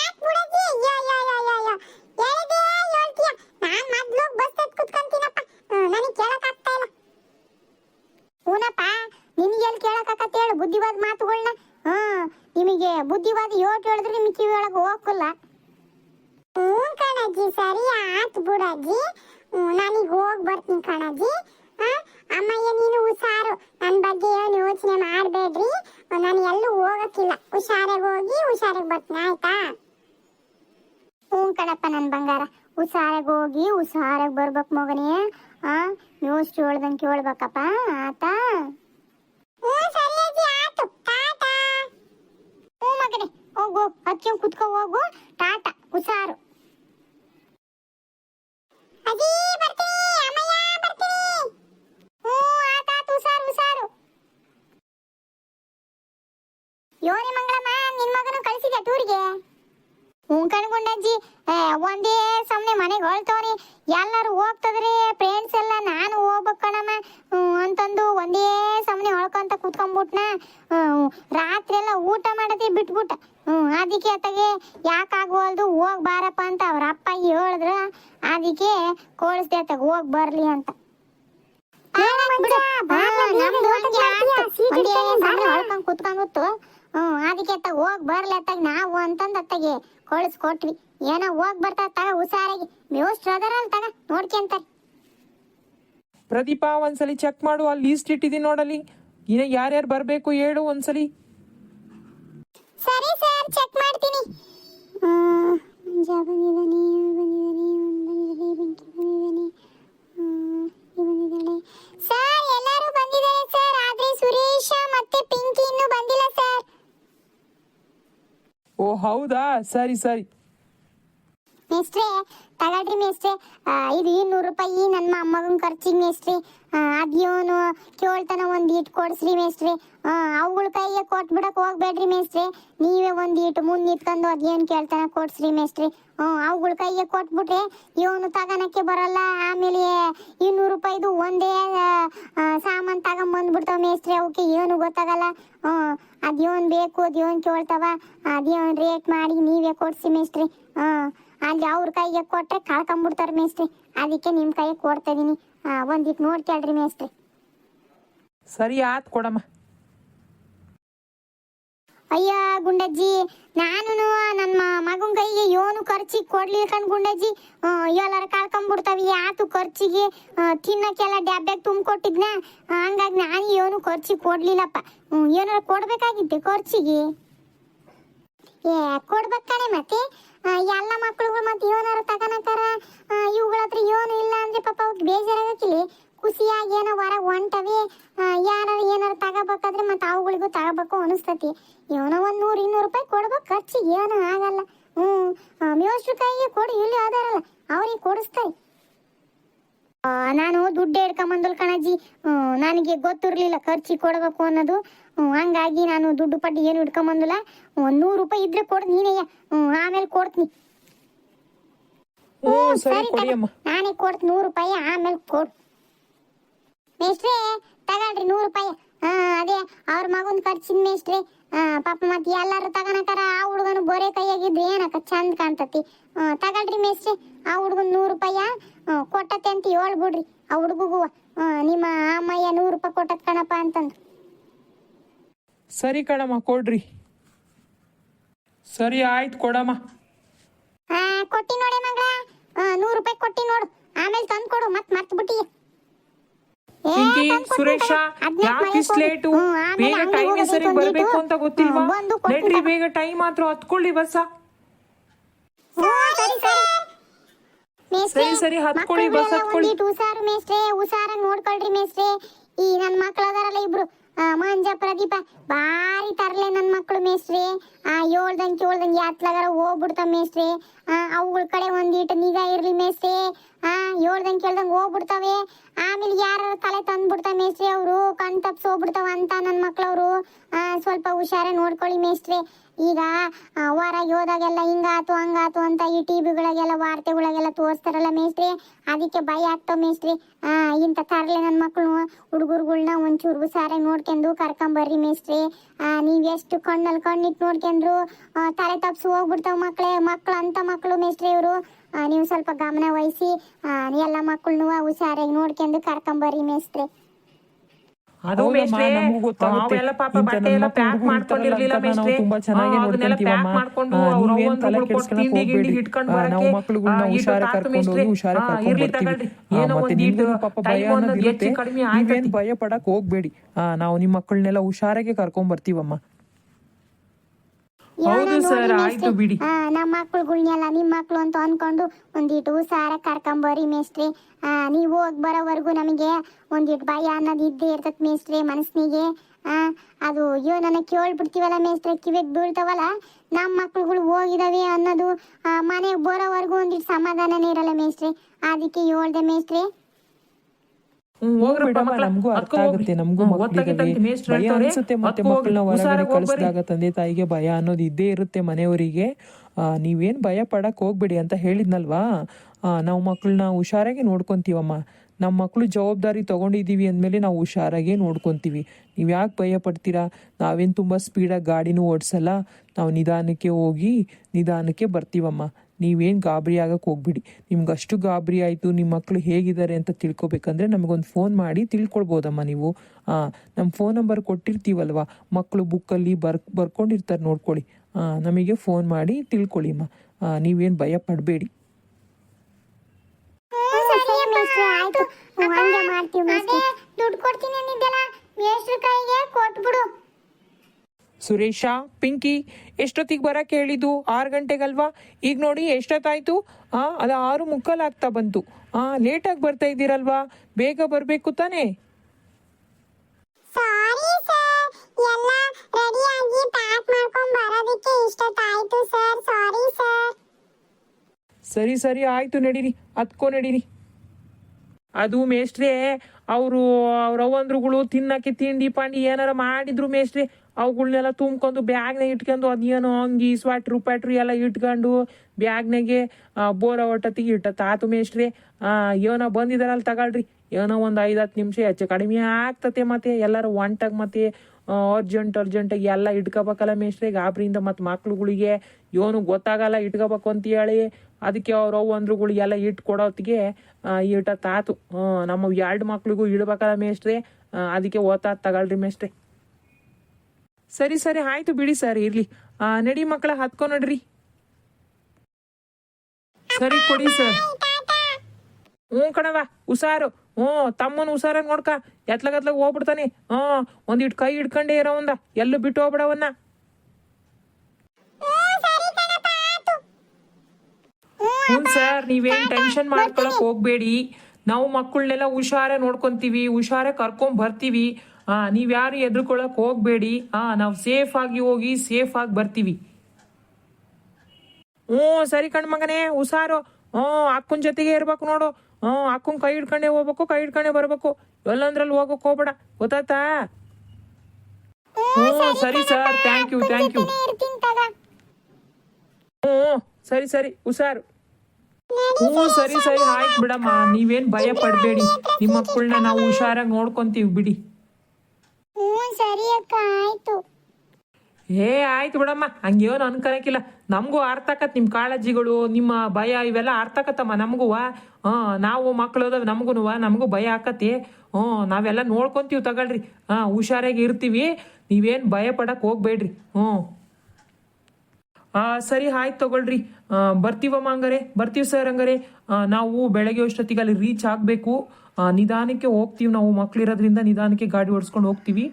ಆತ್ ಬಿಡಜ್ಜಿ. ಅಯ್ಯೋ ಅಯ್ಯೋ ಅಯ್ಯೋ ಅಯ್ಯೋ ಹೇಳಿದೆ ಹೇಳ್ತೀಯ ನಾನ್ ಮೊದ್ಲು ಬಸ್ ಹತ್ ಕುತ್ಕೊಂತೀನಪ್ಪ. ನನಗೆ ಕೇಳಕ್ ಆಗ್ತಾ ಇಲ್ಲ. ಹೂನಪ್ಪ ನಿನಗೆ ಎಲ್ಲಿ ಕೇಳಕ್ಕಾಕತ್ತ ಹೇಳು ಬುದ್ಧಿವಾದ ಮಾತುಗಳನ್ನ ಹಾ ನಿಮಗೆ ಬುದ್ಧಿವಾದ ಯೋಟ್ ಹೇಳಿದ್ರೆ ನಿಮಗೆ ಕಿವಿ ಒಳಗೆ ಹೋಗಲ್ಲ ಹ್ಞೂ ಕಣಜ್ಜಿ ಸರಿ ಆತ್ ಬಿಡಜ್ಜಿ. ನಾನೀಗ ಹೋಗಿ ಬರ್ತೀನಿ ಕಣಜ್ಜಿ. ಅಮ್ಮಯ್ಯ ನೀನು ಹುಷಾರು. ನನ್ನ ಬಗ್ಗೆ ಏನು ಯೋಚನೆ ಮಾಡಬೇಡ್ರಿ. ನಾನು ಎಲ್ಲೂ ಹೋಗಕ್ಕಿಲ್ಲ. ಹುಷಾರಾಗಿ ಹೋಗಿ ಹುಷಾರಾಗಿ ಬರ್ತೀನಿ ಆಯ್ತಾ? ಹ್ಞೂ ಕಣಪ್ಪ ನನ್ನ ಬಂಗಾರ. ಹುಷಾರಾಗಿ ಹೋಗಿ ಹುಷಾರಾಗಿ ಬರ್ಬೇಕು ಮಗನೇ. ಆ ನ್ಯೂಸ್ ಕೇಳ್ದಂಗೆ ಕೇಳ್ಬೇಕಪ್ಪ. ಆತಾ? ಹ್ಞೂ ಮಗನೇ, ಹೋಗು ಹಚ್ಕೊಂಡ್ ಕುತ್ಕೋ, ಹೋಗು. ಟಾಟಾ ಹುಷಾರು. ಯೋನಿ ಮಂಗಳಮ್ಮ, ನಿನ್ ಮಗನ ಕಳಿಸಿದೆ ಟೂರಿಗೆ ಹ್ಞೂ ಕಣ್ಕೊಂಡಜ್ಜಿ ಒಂದೇ ಸಮನೆ ಮನೆಗೆ ಹೊಳ್ತವ್ರಿ ಎಲ್ಲರೂ ಹೋಗ್ತದ್ರಿ ಫ್ರೆಂಡ್ಸ್ ಎಲ್ಲ, ನಾನು ಹೋಗ್ಬೇಕು ಕಣಮ್ಮ. ಅಂತಂದು ಒಂದೇ ಸಮನೆ ಹೊಳ್ಕೊಂತ ಕುತ್ಕೊಂಡ್ಬಿಟ್ನ ರಾತ್ರಿ ಎಲ್ಲ ಊಟ ಮಾಡದೆ ಬಿಟ್ಬಿಟ್ಟ. ಅದಕ್ಕೆ ಅತ್ತಗೆ ಯಾಕಾಗವಲ್ದು ಹೋಗ್ ಬಾರಪ್ಪ ಅಂತ ಅವ್ರ ಅಪ್ಪ ಹೇಳಿದ್ರ. ಅದಕ್ಕೆ ಕೋಳಿಸ್ದೆ ಅತ್ತಗ ಹೋಗ್ ಬರ್ಲಿ ಅಂತ. ಹೊಳ್ಕೊಂಡ್ ಕುತ್ಕೊಂಡ್ಬಿಟ್ಟು ಹ್ಮ್ ಅದಕ್ಕೆ ಅತ್ತ ಹೋಗ್ ಬರ್ಲಿ ಅತ್ತಾಗ ನಾವು ಅಂತಂದು ಅತ್ತಗೆ ಕಳಿಸ್ ಕೊಟ್ವಿ. ಏನೋ ಹೋಗ್ ಬರ್ತಾ ತಗ ಹುಷಾರಾಗಿ. ಮೇಸ್ಟ್ ಅದಾರಲ್ಲ ತಗ ನೋಡ್ಕೊಂತಾರೆ ಪ್ರದೀಪ ಒಂದ್ಸಲಿ ಚೆಕ್ ಮಾಡು ಅಲ್ಲಿ ಲೀಸ್ಟ್ ಇಟ್ಟಿದ್ದೀನಿ ನೋಡಲಿ ಇನ್ನ ಯಾರ್ಯಾರು ಬರಬೇಕು ಹೇಳು ಒಂದ್ಸಲಿ. ಸರಿ ಸರ್ ಚೆಕ್ ಮಾಡ್ತೀನಿ. ಮಂಜ ಬಂದಿದ್ದಾನೆ ಬಂದಿದ್ದಾನೆ ಬಂದಿದ್ದಾನೆ ಬೆಂಕಿ ಬಂದಿದ್ದಾನೆ. ಬಂದಿದ್ದಾಳೆ. ಸರ್ ಎಲ್ಲರೂ ಬಂದಿದ್ದಾರೆ ಸರ್ ಆದ್ರೆ ಸುರೇಶ ಮತ್ತೆ ಪಿಂಕಿ ಇನ್ನೂ ಬಂದಿಲ್ಲ ಸರ್ ಓ ಹೌದಾ? ಸರಿ ಸರಿ. ಮೇಸ್ಟ್ರೆ ತಗಳ್ರಿ ಮೇಸ್ತ್ರಿ. ಇದು ಇನ್ನೂರು ರೂಪಾಯಿ ನನ್ನ ಮೊಮ್ಮಗನ ಖರ್ಚಿಗೆ ಮೇಸ್ತ್ರಿ. ಅದ್ಯೋನು ಕೇಳ್ತಾನ ಒಂದು ಈಟ್ ಕೊಡ್ಸ್ರಿ ಮೇಸ್ತ್ರಿ. ಅವುಗಳ ಕೈಗೆ ಕೊಟ್ಬಿಡಕ್ ಹೋಗ್ಬೇಡ್ರಿ ಮೇಸ್ತ್ರಿ. ನೀವೇ ಒಂದ್ ಈಟ್ ಮುಂದ್ ನಿಂತ್ಕೊಂಡು ಅದೇನ್ ಕೇಳ್ತಾನ ಕೊಡ್ಸ್ರಿ ಮೇಸ್ತ್ರಿ. ಹ್ಮ್ ಅವುಗಳ ಕೈಗೆ ಕೊಟ್ಬಿಟ್ರೆ ಇವನು ತಗನಕ್ಕೆ ಬರಲ್ಲ. ಆಮೇಲೆ ಇನ್ನೂರು ರೂಪಾಯಿದು ಒಂದೇ ಸಾಮಾನು ತಗೊಂಬಂದ್ಬಿಡ್ತಾವ ಮೇಸ್ತ್ರಿ. ಅವಕ್ಕೆ ಏನು ಗೊತ್ತಾಗಲ್ಲ. ಹ್ಮ್ ಅದೇನ್ ಬೇಕು ಅದೇನ್ ಕೇಳ್ತಾವ. ಅದೇನ್ ರೇಟ್ ಮಾಡಿ ನೀವೇ ಕೊಡ್ಸಿ ಮೇಸ್ತ್ರಿ. ಹ್ಮ್ ಅಲ್ಲಿ ಅವ್ರ ಕೈಗೆ ಕೊಟ್ರೆ ಕಳ್ಕೊಂಬಿಡ್ತಾರೆ ಮೇಸ್ತ್ರಿ. ಅದಕ್ಕೆ ನಿಮ್ಮ ಕೈಗೆ ಕೊಡ್ತಾ ಇದೀನಿ. ಒಂದಿಟ್ಟು ನೋಡ್ಕೊಳ್ರಿ ಮೇಸ್ತ್ರಿ. ಸರಿ ಆತ್ ಕೊಡಮ್ಮ. ಅಯ್ಯ ಗುಂಡಜ್ಜಿ ನಾನು ನನ್ನ ಮಗನ ಕೈಗೆ ಏನು ಖರ್ಚಿ ಕೊಡ್ಲಿಲ್ಲ ಕಣ್ ಗುಂಡಜ್ಜಿ ಎಲ್ಲಾರ ಕಳ್ಕೊಂಬಿಡ್ತಾವ ಯಾತು ಖರ್ಚಿಗೆ? ತಿನ್ನಕ್ಕೆಲ್ಲ ಡ್ಯಾಬ್ಯಾಗ ತುಂಬಿಕೊಟ್ಟಿದ್ನ? ಹಂಗಾಗಿ ನಾನು ಏನು ಖರ್ಚಿ ಕೊಡ್ಲಿಲ್ಲಪ್ಪ. ಏನಾರ ಕೊಡ್ಬೇಕಾಗಿತ್ತೆ ಖರ್ಚಿಗೆ? ಏ ಕೊಡ್ಬೇಕಾನೆ ಮತ್ತೆ. ಎಲ್ಲ ಮಕ್ಕಳುಗಳು ಮತ್ತೆ ಏನಾರ ತಗನಕಾರ ಇವುಗಳ ಹತ್ರ ಏನು ಇಲ್ಲ ಅಂದ್ರೆ ಪಾಪ ಅವ್ಕೆ ಬೇಜಾರಾಗಕ್ಕಿಲ್ಲ ಖುಷಿಯಾಗಿ ಏನೋ ಹೊರಗೆ ಹೊಂಟವಿ ಯಾರು ಏನಾರು ತಗೋಬೇಕಾದ್ರೆ ಮತ್ತೆ ಅವುಗಳಿಗೂ ತಗೋಬೇಕು ಅನಿಸ್ತತಿ. ಏನೋ ಒಂದು ನೂರು ಇನ್ನೂರು ರೂಪಾಯಿ ಕೊಡ್ಬೇಕು, ಖರ್ಚಿಗೆ ಏನೂ ಆಗಲ್ಲ. ಹ್ಞೂ ಕೈಗೆ ಕೊಡು, ಇಲ್ಲಿ ಅದಾರಲ್ಲ, ಅವ್ರಿಗೆ ಕೊಡಿಸ್ತಾರೆ. ನಾನು ದುಡ್ಡು ಹಿಡ್ಕೊಂಬಂದಲ್ ಕಣಜ್ಜಿ. ನನಗೆ ಗೊತ್ತಿರಲಿಲ್ಲ ಖರ್ಚಿಗೆ ಕೊಡಬೇಕು ಅನ್ನೋದು. ಹಂಗಾಗಿ ನಾನು ದುಡ್ಡು ಪಟ್ಟಿ ಏನು ಹಿಡ್ಕೊಂಬಂದಿಲ್ಲ ಒಂದು ನೂರು ರೂಪಾಯಿ ಇದ್ರೆ ಕೊಡು ನೀನೆಯ ಆಮೇಲೆ ಕೊಡ್ತೀನಿ. ಸರಿ ನಾನೇ ಕೊಡ್ತೀನಿ ನೂರು ರೂಪಾಯಿ ಆಮೇಲೆ ಕೊಡು. ಮೇಷ್ಟ್ರೆ ತಗೊಳ್ರಿ ನೂರು ರೂಪಾಯಿ. ಅದೇ ಅವ್ರ ಮಗನ ಖರ್ಚಿನ ಮೇಷ್ಟ್ರೆ. ಆ, ಪಾಪ ಮತ್ತೆ ಎಲ್ಲಾರು ತಗೋಣಕಾರ ಆ ಹುಡುಗನ ಬೋರೆ ಕೈಯಾಗಿದ್ರೆ ಏನಕ್ಕ ಚಂದ ಕಾಣ್ತತಿ. ತಗೊಳ್ರಿ ಮೇಷ್ಟ್ರೆ ಆ ಹುಡುಗನ ನೂರು ರೂಪಾಯ ಕೊಟ್ಟತೆ ಅಂತ ಹೇಳ್ಬಿಡ್ರಿ ಆ ಹುಡುಗಗೂ. ನಿಮ್ಮ ಅಮ್ಮಯ್ಯ ನೂರು ರೂಪಾಯಿ ಕೊಟ್ಟತ್ ಕಣಪ್ಪ ಅಂತಂದು ಸರಿ ಕಣಮ್ಮ ಕೊಡ್ರಿ. ಸರಿ ಆಯ್ತು ಕೊಡಮ್ಮ. ಆ, ಕೊಟ್ಟಿ ನೋಡಿ ಮಗಳ. ನೂರು ರೂಪಾಯಿ ಕೊಟ್ಟಿ ನೋಡು. ಆಮೇಲೆ ತಂದು ಕೊಡು ಮತ್ ಮರ್ತ್ ಬಿಟ್ಟಿ. ಪಿಂಕಿ ಸುರೇಶ ಯಾಕೆ ಇಷ್ಟು ಲೇಟು ಬೇಗ ಟೈಮ್ ಸರಿ ಬರಬೇಕು ಅಂತ ಗೊತ್ತಿಲ್ವಾ? ನೆಡ್ರಿ ಬೇಗ ಟೈಮ್ ಮಾತ್ರ ಹತ್ಕೊಳ್ಳಿ ಬಸ್ಸ ಸರಿ, ಸರಿ, ಹತ್ಕೊಳ್ಳಿ, ಬಸ್ ಹತ್ಕೊಳ್ಳಿ. ಹುಷಾರು ಮೇಸ್ಟ್ರೆ ಹುಷಾರ ನೋಡ್ಕೊಳ್ರಿ ಮೇಸ್ಟ್ರೆ ಈ ನನ್ನ ಮಕ್ಳು ಅದಾರಲ್ಲ ಇಬ್ರು. ಮಂಜ ಪ್ರದೀಪ, ಭಾರಿ ತರಲೆ ನನ್ನ ಮಕ್ಳು ಮೇಸ್ತ್ರಿ ಏಳ್ದಂಗೆ ಕೇಳ್ದಂಗೆ ಯಾತ್ಲಾಗಾರ ಹೋಗ್ಬಿಡ್ತಾವ ಮೇಸ್ತ್ರಿ ಅವುಗಳ ಕಡೆ ಒಂದೀಟ ನಿಗಾ ಇರಲಿ ಮೇಸ್ತ್ರಿ ಆ ಹೇಳ್ದಂಗೆ ಕೇಳ್ದಂಗೆ ಹೋಗ್ಬಿಡ್ತಾವೆ. ಆಮೇಲೆ ಯಾರ ತಲೆ ತಂದ್ಬಿಡ್ತಾವ ಮೇಸ್ತ್ರಿ ಅವರು, ಕಣ್ ತಪ್ಸ್ ಹೋಗ್ಬಿಡ್ತಾವ ಅಂತ ನನ್ನ ಮಕ್ಕಳವರು ಸ್ವಲ್ಪ ಹುಷಾರ ನೋಡ್ಕೊಳ್ಳಿ ಮೇಸ್ತ್ರಿ ಈಗ ಆ, ಹೊರಗೆ ಹೋದಾಗೆಲ್ಲ ಹಿಂಗಾತು ಹಂಗಾತು ಅಂತ ಈ ಟಿ ವಿಗಳಿಗೆಲ್ಲ ವಾರ್ತೆಗಳಿಗೆಲ್ಲ ತೋರಿಸ್ತಾರಲ್ಲ ಮೇಸ್ತ್ರಿ? ಅದಕ್ಕೆ ಭಯ ಆಗ್ತಾವ ಮೇಸ್ತ್ರಿ? ಆ, ಇಂಥ ತರಲೆ ನನ್ನ ಮಕ್ಕಳು ಹುಡುಗರುಗಳ್ನ ಒಂಚೂರು ಹುಷಾರಾಗಿ ನೋಡ್ಕೊಂಡು ಕರ್ಕೊಂಬರ್ರಿ ಮೇಸ್ತ್ರಿ. ಆ, ನೀವ್ ಎಷ್ಟು ಕಣ್ಣಲ್ಲಿ ಕಣ್ಣಿಟ್ಟು ನೋಡ್ಕೊಂಡ್ರು ತಲೆ ತಪ್ಸಿ ಹೋಗ್ಬಿಡ್ತಾವ ಮಕ್ಳೇ ಮಕ್ಳು ಅಂತ ಮಕ್ಕಳು ಮೇಸ್ತ್ರಿ ಇವರು. ನೀವು ಸ್ವಲ್ಪ ಗಮನ ವಹಿಸಿ ಎಲ್ಲ ಮಕ್ಕಳನ್ನೂ ಹುಷಾರಾಗಿ ನೋಡ್ಕೊಂಡು ಕರ್ಕೊಂಬರ್ರಿ ಮೇಸ್ತ್ರಿ. ಅದು ನಮಗೂ ಪಾಪ ಬಟ್ಟೆ ನನ್ನ ಎಲ್ಲ ಪ್ಯಾಕ್ ಹುಡುಗ್ರು ಮಾಡ್ಕೊಂಡಿರ್ಲಿಲ್ಲ ಮೇಷ್ಟ್ರೆ ಅದನ್ನೆಲ್ಲ ಪ್ಯಾಕ್ ಮಾಡ್ಕೊಂಡು ಅವ್ರ ತಿಂಡಿ ಗಿಂಡಿ. ಬರಕ್ಕೆ, ತಾತು ಇರ್ಲಿ. ತಗೊಳ್ರಿ. ಏನೋ ಒಂದ್ ಅನ್ನೋದು ಹೆಚ್ಚು. ಕಡಿಮೆ ಭಯ ಪಡಕ್ ಹೋಗ್ಬೇಡಿ ಆ, ನಾವು ನಿಮ್ಮ ಮಕ್ಕಳನ್ನೆಲ್ಲ ಹುಷಾರಾಗಿ ಕರ್ಕೊಂಡ್ ಬರ್ತೀವಮ್ಮ ಹೌದು ಸರ್, ಆಯ್ತು ಬಿಡಿ. ಆ, ನಮ್ಮ ಮಕ್ಳುಗಳ್ನೆಲ್ಲ ನಿಮ್ಮ ಮಕ್ಳು ಅಂತ ಅನ್ಕೊಂಡು ಒಂದಿಟ್ಟು ಸಾರ ಕರ್ಕೊಂಬರಿ ಮೇಸ್ತ್ರಿ. ಆ, ನೀವು ಹೋಗಿ ಬರೋವರೆಗೂ ನಮಗೆ ಒಂದಿಟ್ಟು ಭಯ ಅನ್ನೋದು ಇದ್ದೇ ಇರ್ತದ ಮೇಸ್ತ್ರಿ ಮನಸ್ಸಿಗೆ. ಆ, ಅದು ಅಯ್ಯೋ ನನ್ನ ಕೇಳ್ಬಿಡ್ತೀವಲ್ಲ ಮೇಸ್ತ್ರಿ ಕಿವಿಗೆ ಬೀಳ್ತಾವಲ್ಲ? ನಮ್ಮ ಮಕ್ಳುಗಳು ಹೋಗಿದಾವೆ ಅನ್ನೋದು ಮನೆಗೆ ಬರೋವರೆಗೂ ಒಂದಿಟ್ಟು ಸಮಾಧಾನನೇ ಇರಲ್ಲ ಮೇಸ್ತ್ರಿ. ಅದಕ್ಕೆ ಹೇಳ್ದೆ ಮೇಸ್ತ್ರಿ. ಕಳಿಸಿದಾಗ ತಂದೆ ತಾಯಿಗೆ ಭಯ ಅನ್ನೋದು ಇದ್ದೇ ಇರುತ್ತೆ ಮನೆಯವರಿಗೆ. ಆ, ನೀವೇನ್ ಭಯ ಪಡಕ್ ಹೋಗ್ಬೇಡಿ ಅಂತ ಹೇಳಿದ್ನಲ್ವಾ? ಆ, ನಾವು ಮಕ್ಕಳನ್ನ ಹುಷಾರಾಗಿ ನೋಡ್ಕೊಂತೀವಮ್ಮ. ನಮ್ಮ ಮಕ್ಕಳು ಜವಾಬ್ದಾರಿ ತಗೊಂಡಿದ್ದೀವಿ ಅಂದಮೇಲೆ ನಾವು ಹುಷಾರಾಗಿ ನೋಡ್ಕೊಂತೀವಿ. ನೀವು ಯಾಕೆ ಭಯ ಪಡ್ತೀರಾ? ನಾವೇನು ತುಂಬ ಸ್ಪೀಡಾಗಿ ಗಾಡಿನೂ ಓಡಿಸಲ್ಲ. ನಾವು ನಿಧಾನಕ್ಕೆ ಹೋಗಿ ನಿಧಾನಕ್ಕೆ ಬರ್ತೀವಮ್ಮ. ನೀವೇನು ಗಾಬರಿ ಆಗಕ್ಕೆ ಹೋಗ್ಬಿಡಿ. ನಿಮ್ಗೆ ಅಷ್ಟು ಗಾಬರಿ ಆಯಿತು ನಿಮ್ಮ ಮಕ್ಕಳು ಹೇಗಿದ್ದಾರೆ ಅಂತ ತಿಳ್ಕೊಬೇಕಂದ್ರೆ ನಮಗೊಂದು ಫೋನ್ ಮಾಡಿ ತಿಳ್ಕೊಳ್ಬೋದಮ್ಮ ನೀವು. ಹಾಂ ನಮ್ಮ ಫೋನ್ ನಂಬರ್ ಕೊಟ್ಟಿರ್ತೀವಲ್ವ? ಮಕ್ಕಳು ಬುಕ್ಕಲ್ಲಿ ಬರ್ ಬರ್ಕೊಂಡಿರ್ತಾರೆ ನೋಡ್ಕೊಳ್ಳಿ. ಹಾಂ ನಮಗೆ ಫೋನ್ ಮಾಡಿ ತಿಳ್ಕೊಳ್ಳಿಮ್ಮ ನೀವೇನು ಭಯ ಪಡಬೇಡಿ ದುಡ್ಡು ಕೊಡ್ತೀನಿ ಅಂದಿದ್ದಲ್ಲ. ಕೈಗೆ ಕೊಟ್ಬಿಡು. ಸುರೇಶ ಪಿಂಕಿ ಎಷ್ಟೊತ್ತಿಗೆ ಬರಕ್ಕೆ ಹೇಳಿದ್ದು? ಆರು ಗಂಟೆಗಲ್ವಾ? ಈಗ ನೋಡಿ ಎಷ್ಟೊತ್ತಾಯ್ತು? ಆ ಅದು ಆರು ಮುಕ್ಕಾಲು ಆಗ್ತಾ ಬಂತು. ಆ ಲೇಟಾಗಿ ಬರ್ತಾ ಇದ್ದೀರಲ್ವಾ? ಬೇಗ ಬರಬೇಕು ತಾನೇ? ಸಾರಿ ಸರ್ ಆಯ್ತು ನಡೀರಿ. ಹತ್ಕೋ ನಡೀರಿ. ಅದು ಮೇಷ್ಟ್ರೆ ಅವರು, ಅವ್ರ ಅವ್ವಂದ್ರುಗಳು ತಿನ್ನಕ್ಕೆ ತಿಂಡಿ ಪಾಂಡಿ ಏನಾರ ಮಾಡಿದ್ರು ಮೇಸ್ಟ್ರಿ ಅವುಗಳನ್ನೆಲ್ಲ ತುಂಬ್ಕೊಂಡು ಬ್ಯಾಗ್ನಾಗ ಇಟ್ಕೊಂಡು ಅದೇನು ಅಂಗಿ ಸ್ವೆಟ್ರು ಪ್ಯಾಟ್ರು ಎಲ್ಲ ಇಟ್ಕೊಂಡು ಬ್ಯಾಗ್ನಾಗೆ ಬೋರ ಒಟ್ಟತ್ತಿಗೆ ಇಟ್ಟತ್ತ ಆತು ಮೇಸ್ಟ್ರಿ ಏನೋ ಬಂದಿದಾರಲ್ಲ ತಗೊಳ್ರಿ. ಏನೋ ಒಂದು ಐದು ಹತ್ತು ನಿಮಿಷ ಹೆಚ್ಚು ಕಡಿಮೆ ಆಗ್ತತೆ ಮತ್ತೆ. ಎಲ್ಲರೂ ಒಂಟಾಗಿ ಮತ್ತೆ ಅರ್ಜೆಂಟ್ ಅರ್ಜೆಂಟಾಗಿ ಎಲ್ಲ ಇಟ್ಕೋಬೇಕಲ್ಲ ಮೇಸ್ಟ್ರಿಗೆ ಗಾಬ್ರಿಯಿಂದ ಮತ್ತು ಮಕ್ಳುಗಳಿಗೆ ಇವನು ಗೊತ್ತಾಗಲ್ಲ ಇಟ್ಕೋಬೇಕು ಅಂತ ಹೇಳಿ ಅದಕ್ಕೆ ಅವ್ರ ಎಲ್ಲ ಇಟ್ಟು ಕೊಡೋತ್ತಿಗೆ ಇಟ ತಾತು. ನಮ್ಮ ಎರಡು ಮಕ್ಳಿಗೂ ಇಡ್ಬೇಕಲ್ಲ ಮೇಸ್ಟ್ರಿ ಅದಕ್ಕೆ ಓತಾ ತಗೊಳ್ರಿ ಮೇಸ್ಟ್ರಿ ಸರಿ ಸರಿ, ಆಯ್ತು ಬಿಡಿ ಸರ್, ಇರ್ಲಿ. ನಡಿ ಮಕ್ಕಳ, ಹತ್ಕೊ ನಡ್ರಿ. ಸರಿ ಕೊಡಿ ಸರ್. ಹ್ಞೂ ಕಣವ ಹುಷಾರು. ಹ್ಞೂ ತಮ್ಮನ ಹುಷಾರಾಗಿ ನೋಡ್ಕ. ಎತ್ಲಗತ್ಲಾಗ ಹೋಗ್ಬಿಡ್ತಾನೆ. ಹ್ಞೂ ಒಂದಿಟ್ಟು ಕೈ ಹಿಡ್ಕೊಂಡೇ ಇರೋ ಒಂದ. ಎಲ್ಲೂ ಬಿಟ್ಟು ಹೋಗ್ಬಿಡವನ್ನ. ಹ್ಞೂ ಸರ್ ನೀವೇನ್ ಟೆನ್ಷನ್ ಮಾಡ್ಕೊಳಕ್ ಹೋಗ್ಬೇಡಿ. ನಾವು ಮಕ್ಕಳನ್ನೆಲ್ಲ ಹುಷಾರ ನೋಡ್ಕೊಂತೀವಿ ಹುಷಾರ ಕರ್ಕೊಂಡ್ ಬರ್ತೀವಿ. ಆ ನೀವ್ಯಾರು ಎದ್ರುಕೊಳಕ್ ಹೋಗ್ಬೇಡಿ. ಹಾ ನಾವು ಸೇಫ್ ಆಗಿ ಹೋಗಿ ಸೇಫ್ ಆಗಿ ಬರ್ತೀವಿ. ಹ್ಞೂ ಸರಿ ಕಣ್ ಮಗನೇ ಹುಷಾರು. ಹ್ಞೂ ಅಕ್ಕನ ಜೊತೆಗೆ ಇರ್ಬೇಕು ನೋಡು. ಹ್ಞೂ ಹಾಕೊಂಡು ಕೈ ಹಿಡ್ಕೊಂಡೇ ಹೋಗ್ಬೇಕು ಕೈ ಹಿಡ್ಕೊಂಡೆ ಬರಬೇಕು. ಎಲ್ಲಂದ್ರಲ್ಲಿ ಹೋಗಕ್ ಹೋಗ್ಬೇಡ. ಗೊತ್ತಾತಾ ಹ್ಞೂ ಸರಿ sir thank you thank you ಹ್ಞೂ ಸರಿ ಸರಿ ಹುಷಾರು. ಹ್ಞೂ ಸರಿ ಸರಿ ಆಯ್ತು ಬಿಡಮ್ಮ. ನೀವೇನ್ ಭಯ ಪಡಬೇಡಿ. ನಿಮ್ಮ ಮಕ್ಕಳನ್ನ ನಾವು ಹುಷಾರಾಗಿ ನೋಡ್ಕೊಂತೀವಿ ಬಿಡಿ. ಏ ಆಯ್ತು ಬಿಡಮ್ಮ. ಹಂಗೇನು ಅನ್ಕೊಳಕಿಲ್ಲ ನಮಗೂ ಅರ್ಥ ಆಕತ್ ನಿಮ್ಮ ಕಾಳಜಿಗಳು ನಿಮ್ಮ ಭಯ ಇವೆಲ್ಲ ಅರ್ಥ ಆಕತ್ತಮ್ಮ ನಮಗೂ ಹ್ಞೂ ನಾವು ಮಕ್ಕಳು ಅದಾವ ನಮಗೂ ನಮಗೂ ಭಯ ಆಕತಿ. ಹ್ಞೂ, ನಾವೆಲ್ಲ ನೋಡ್ಕೊಂತೀವಿ ತಗೊಳ್ರಿ. ಹಾಂ, ಹುಷಾರಾಗಿ ಇರ್ತೀವಿ. ನೀವೇನು ಭಯ ಪಡಕ್ಕೆ ಹೋಗ್ಬೇಡ್ರಿ. ಹ್ಞೂ. ಸರಿ, ಆಯ್ತು ತಗೊಳ್ರಿ. ಬರ್ತೀವಮ್ಮ ಹಂಗಾರೆ ಬರ್ತೀವಿ ಸರ್ ಹಂಗಾರೆ. ನಾವು ಬೆಳಗ್ಗೆ ಅಷ್ಟೊತ್ತಿಗೆ ಅಲ್ಲಿ ರೀಚ್ ಆಗಬೇಕು ನಿಧಾನಕ್ಕೆ ಹೋಗ್ತೀವಿ ನಾವು ಮಕ್ಳಿರೋದ್ರಿಂದ ನಿಧಾನಕ್ಕೆ ಗಾಡಿ ಓಡಿಸ್ಕೊಂಡು ಹೋಗ್ತೀವಿ.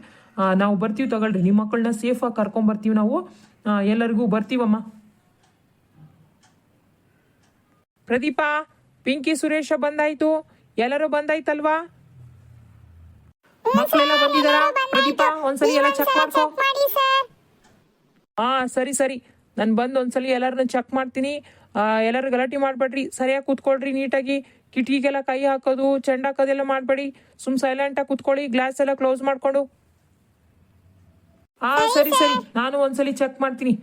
ನಾವು ಬರ್ತೀವಿ ತಗೊಳ್ರಿ. ನಿಮ್ಮ ಮಕ್ಕಳನ್ನ ಸೇಫಾಗಿ ಕರ್ಕೊಂಬರ್ತೀವಿ ನಾವು. ಎಲ್ಲರಿಗೂ ಬರ್ತೀವಮ್ಮ. ಪ್ರದೀಪಾ ಪಿಂಕಿ ಸುರೇಶ ಬಂದಾಯ್ತು? ಎಲ್ಲರೂ ಬಂದಾಯ್ತಲ್ವಾ? ಮಕ್ಕಳೆಲ್ಲ ಬಂದಿದಾರ ಪ್ರದೀಪಾ ಒಂದ್ಸಲಿ ಎಲ್ಲ ಚೆಕ್ ಮಾಡ್ಕೋ. ಹಾ ಸರಿ. ಸರಿ ನಾನು ಬಂದು ಒಂದ್ಸಲಿ ಎಲ್ಲರನ್ನ ಚೆಕ್ ಮಾಡ್ತೀನಿ. ಎಲ್ಲರೂ ಗಲಾಟೆ ಮಾಡ್ಬೇಡ್ರಿ. ಸರಿಯಾಗಿ ಕೂತ್ಕೊಳ್ರಿ ನೀಟಾಗಿ. ಕಿಟಕಿಗೆಲ್ಲ ಕೈ ಹಾಕೋದು ಚೆಂಡ ಹಾಕೋದೆಲ್ಲ ಮಾಡಬೇಡಿ. ಸುಮ್ ಸೈಲೆಂಟ್ ಆಗಿ ಕುತ್ಕೊಳ್ಳಿ ಗ್ಲಾಸ್ ಎಲ್ಲ ಕ್ಲೋಸ್ ಮಾಡ್ಕೊಂಡು. ಹಾ ಸರಿ ಸರಿ ನಾನು ಒಂದ್ಸಲಿ ಚೆಕ್ ಮಾಡ್ತೀನಿ.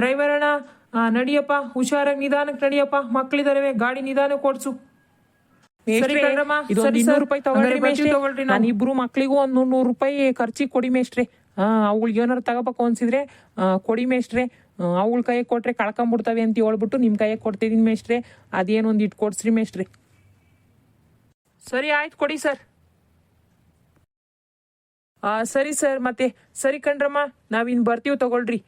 ಡ್ರೈವರ್ ಅಣ್ಣ ನಡಿಯಪ್ಪ ಹುಷಾರಾಗಿ ನಿಧಾನಕ್ಕೆ ನಡಿಯಪ್ಪ. ಮಕ್ಳಿದಾರೆ ಗಾಡಿ ನಿಧಾನಕ್ಕೆ ಓಡಿಸು. ನಾನು. ಇಬ್ರು ಮಕ್ಳಿಗೂ ಒಂದ್ ನೂರ್ ನೂರು ರೂಪಾಯಿ ಖರ್ಚಿಗೆ ಕೊಡಿ ಮೇಷ್ಟ್ರೆ. ಹಾ ಅವಳು ಏನಾರು ತಗೋಬೇಕು ಅನ್ಸಿದ್ರೆ ಕೊಡಿ ಮೇಷ್ಟ್ರೆ. ಅವಳ ಕೈಗೆ ಕೊಟ್ರೆ ಕಳ್ಕೊಂಬಿಡ್ತವೆ ಅಂತ ಹೇಳ್ಬಿಟ್ಟು ನಿಮ್ ಕೈಗೆ ಕೊಡ್ತಿದೀನಿ ಮೇಷ್ಟ್ರೆ. ಅದೇನು ಒಂದ್ ಇಟ್ ಕೊಡ್ಸ್ರಿ ಮೇಷ್ಟ್ರೆ. ಸರಿ ಆಯ್ತು ಕೊಡಿ ಸರ್. ಆ ಸರಿ ಸರ್ ಮತ್ತೆ. ಸರಿ ಕಣ್ರಮ್ಮ ನಾವಿನ್ ಬರ್ತೀವಿ ತಗೊಳ್ರಿ.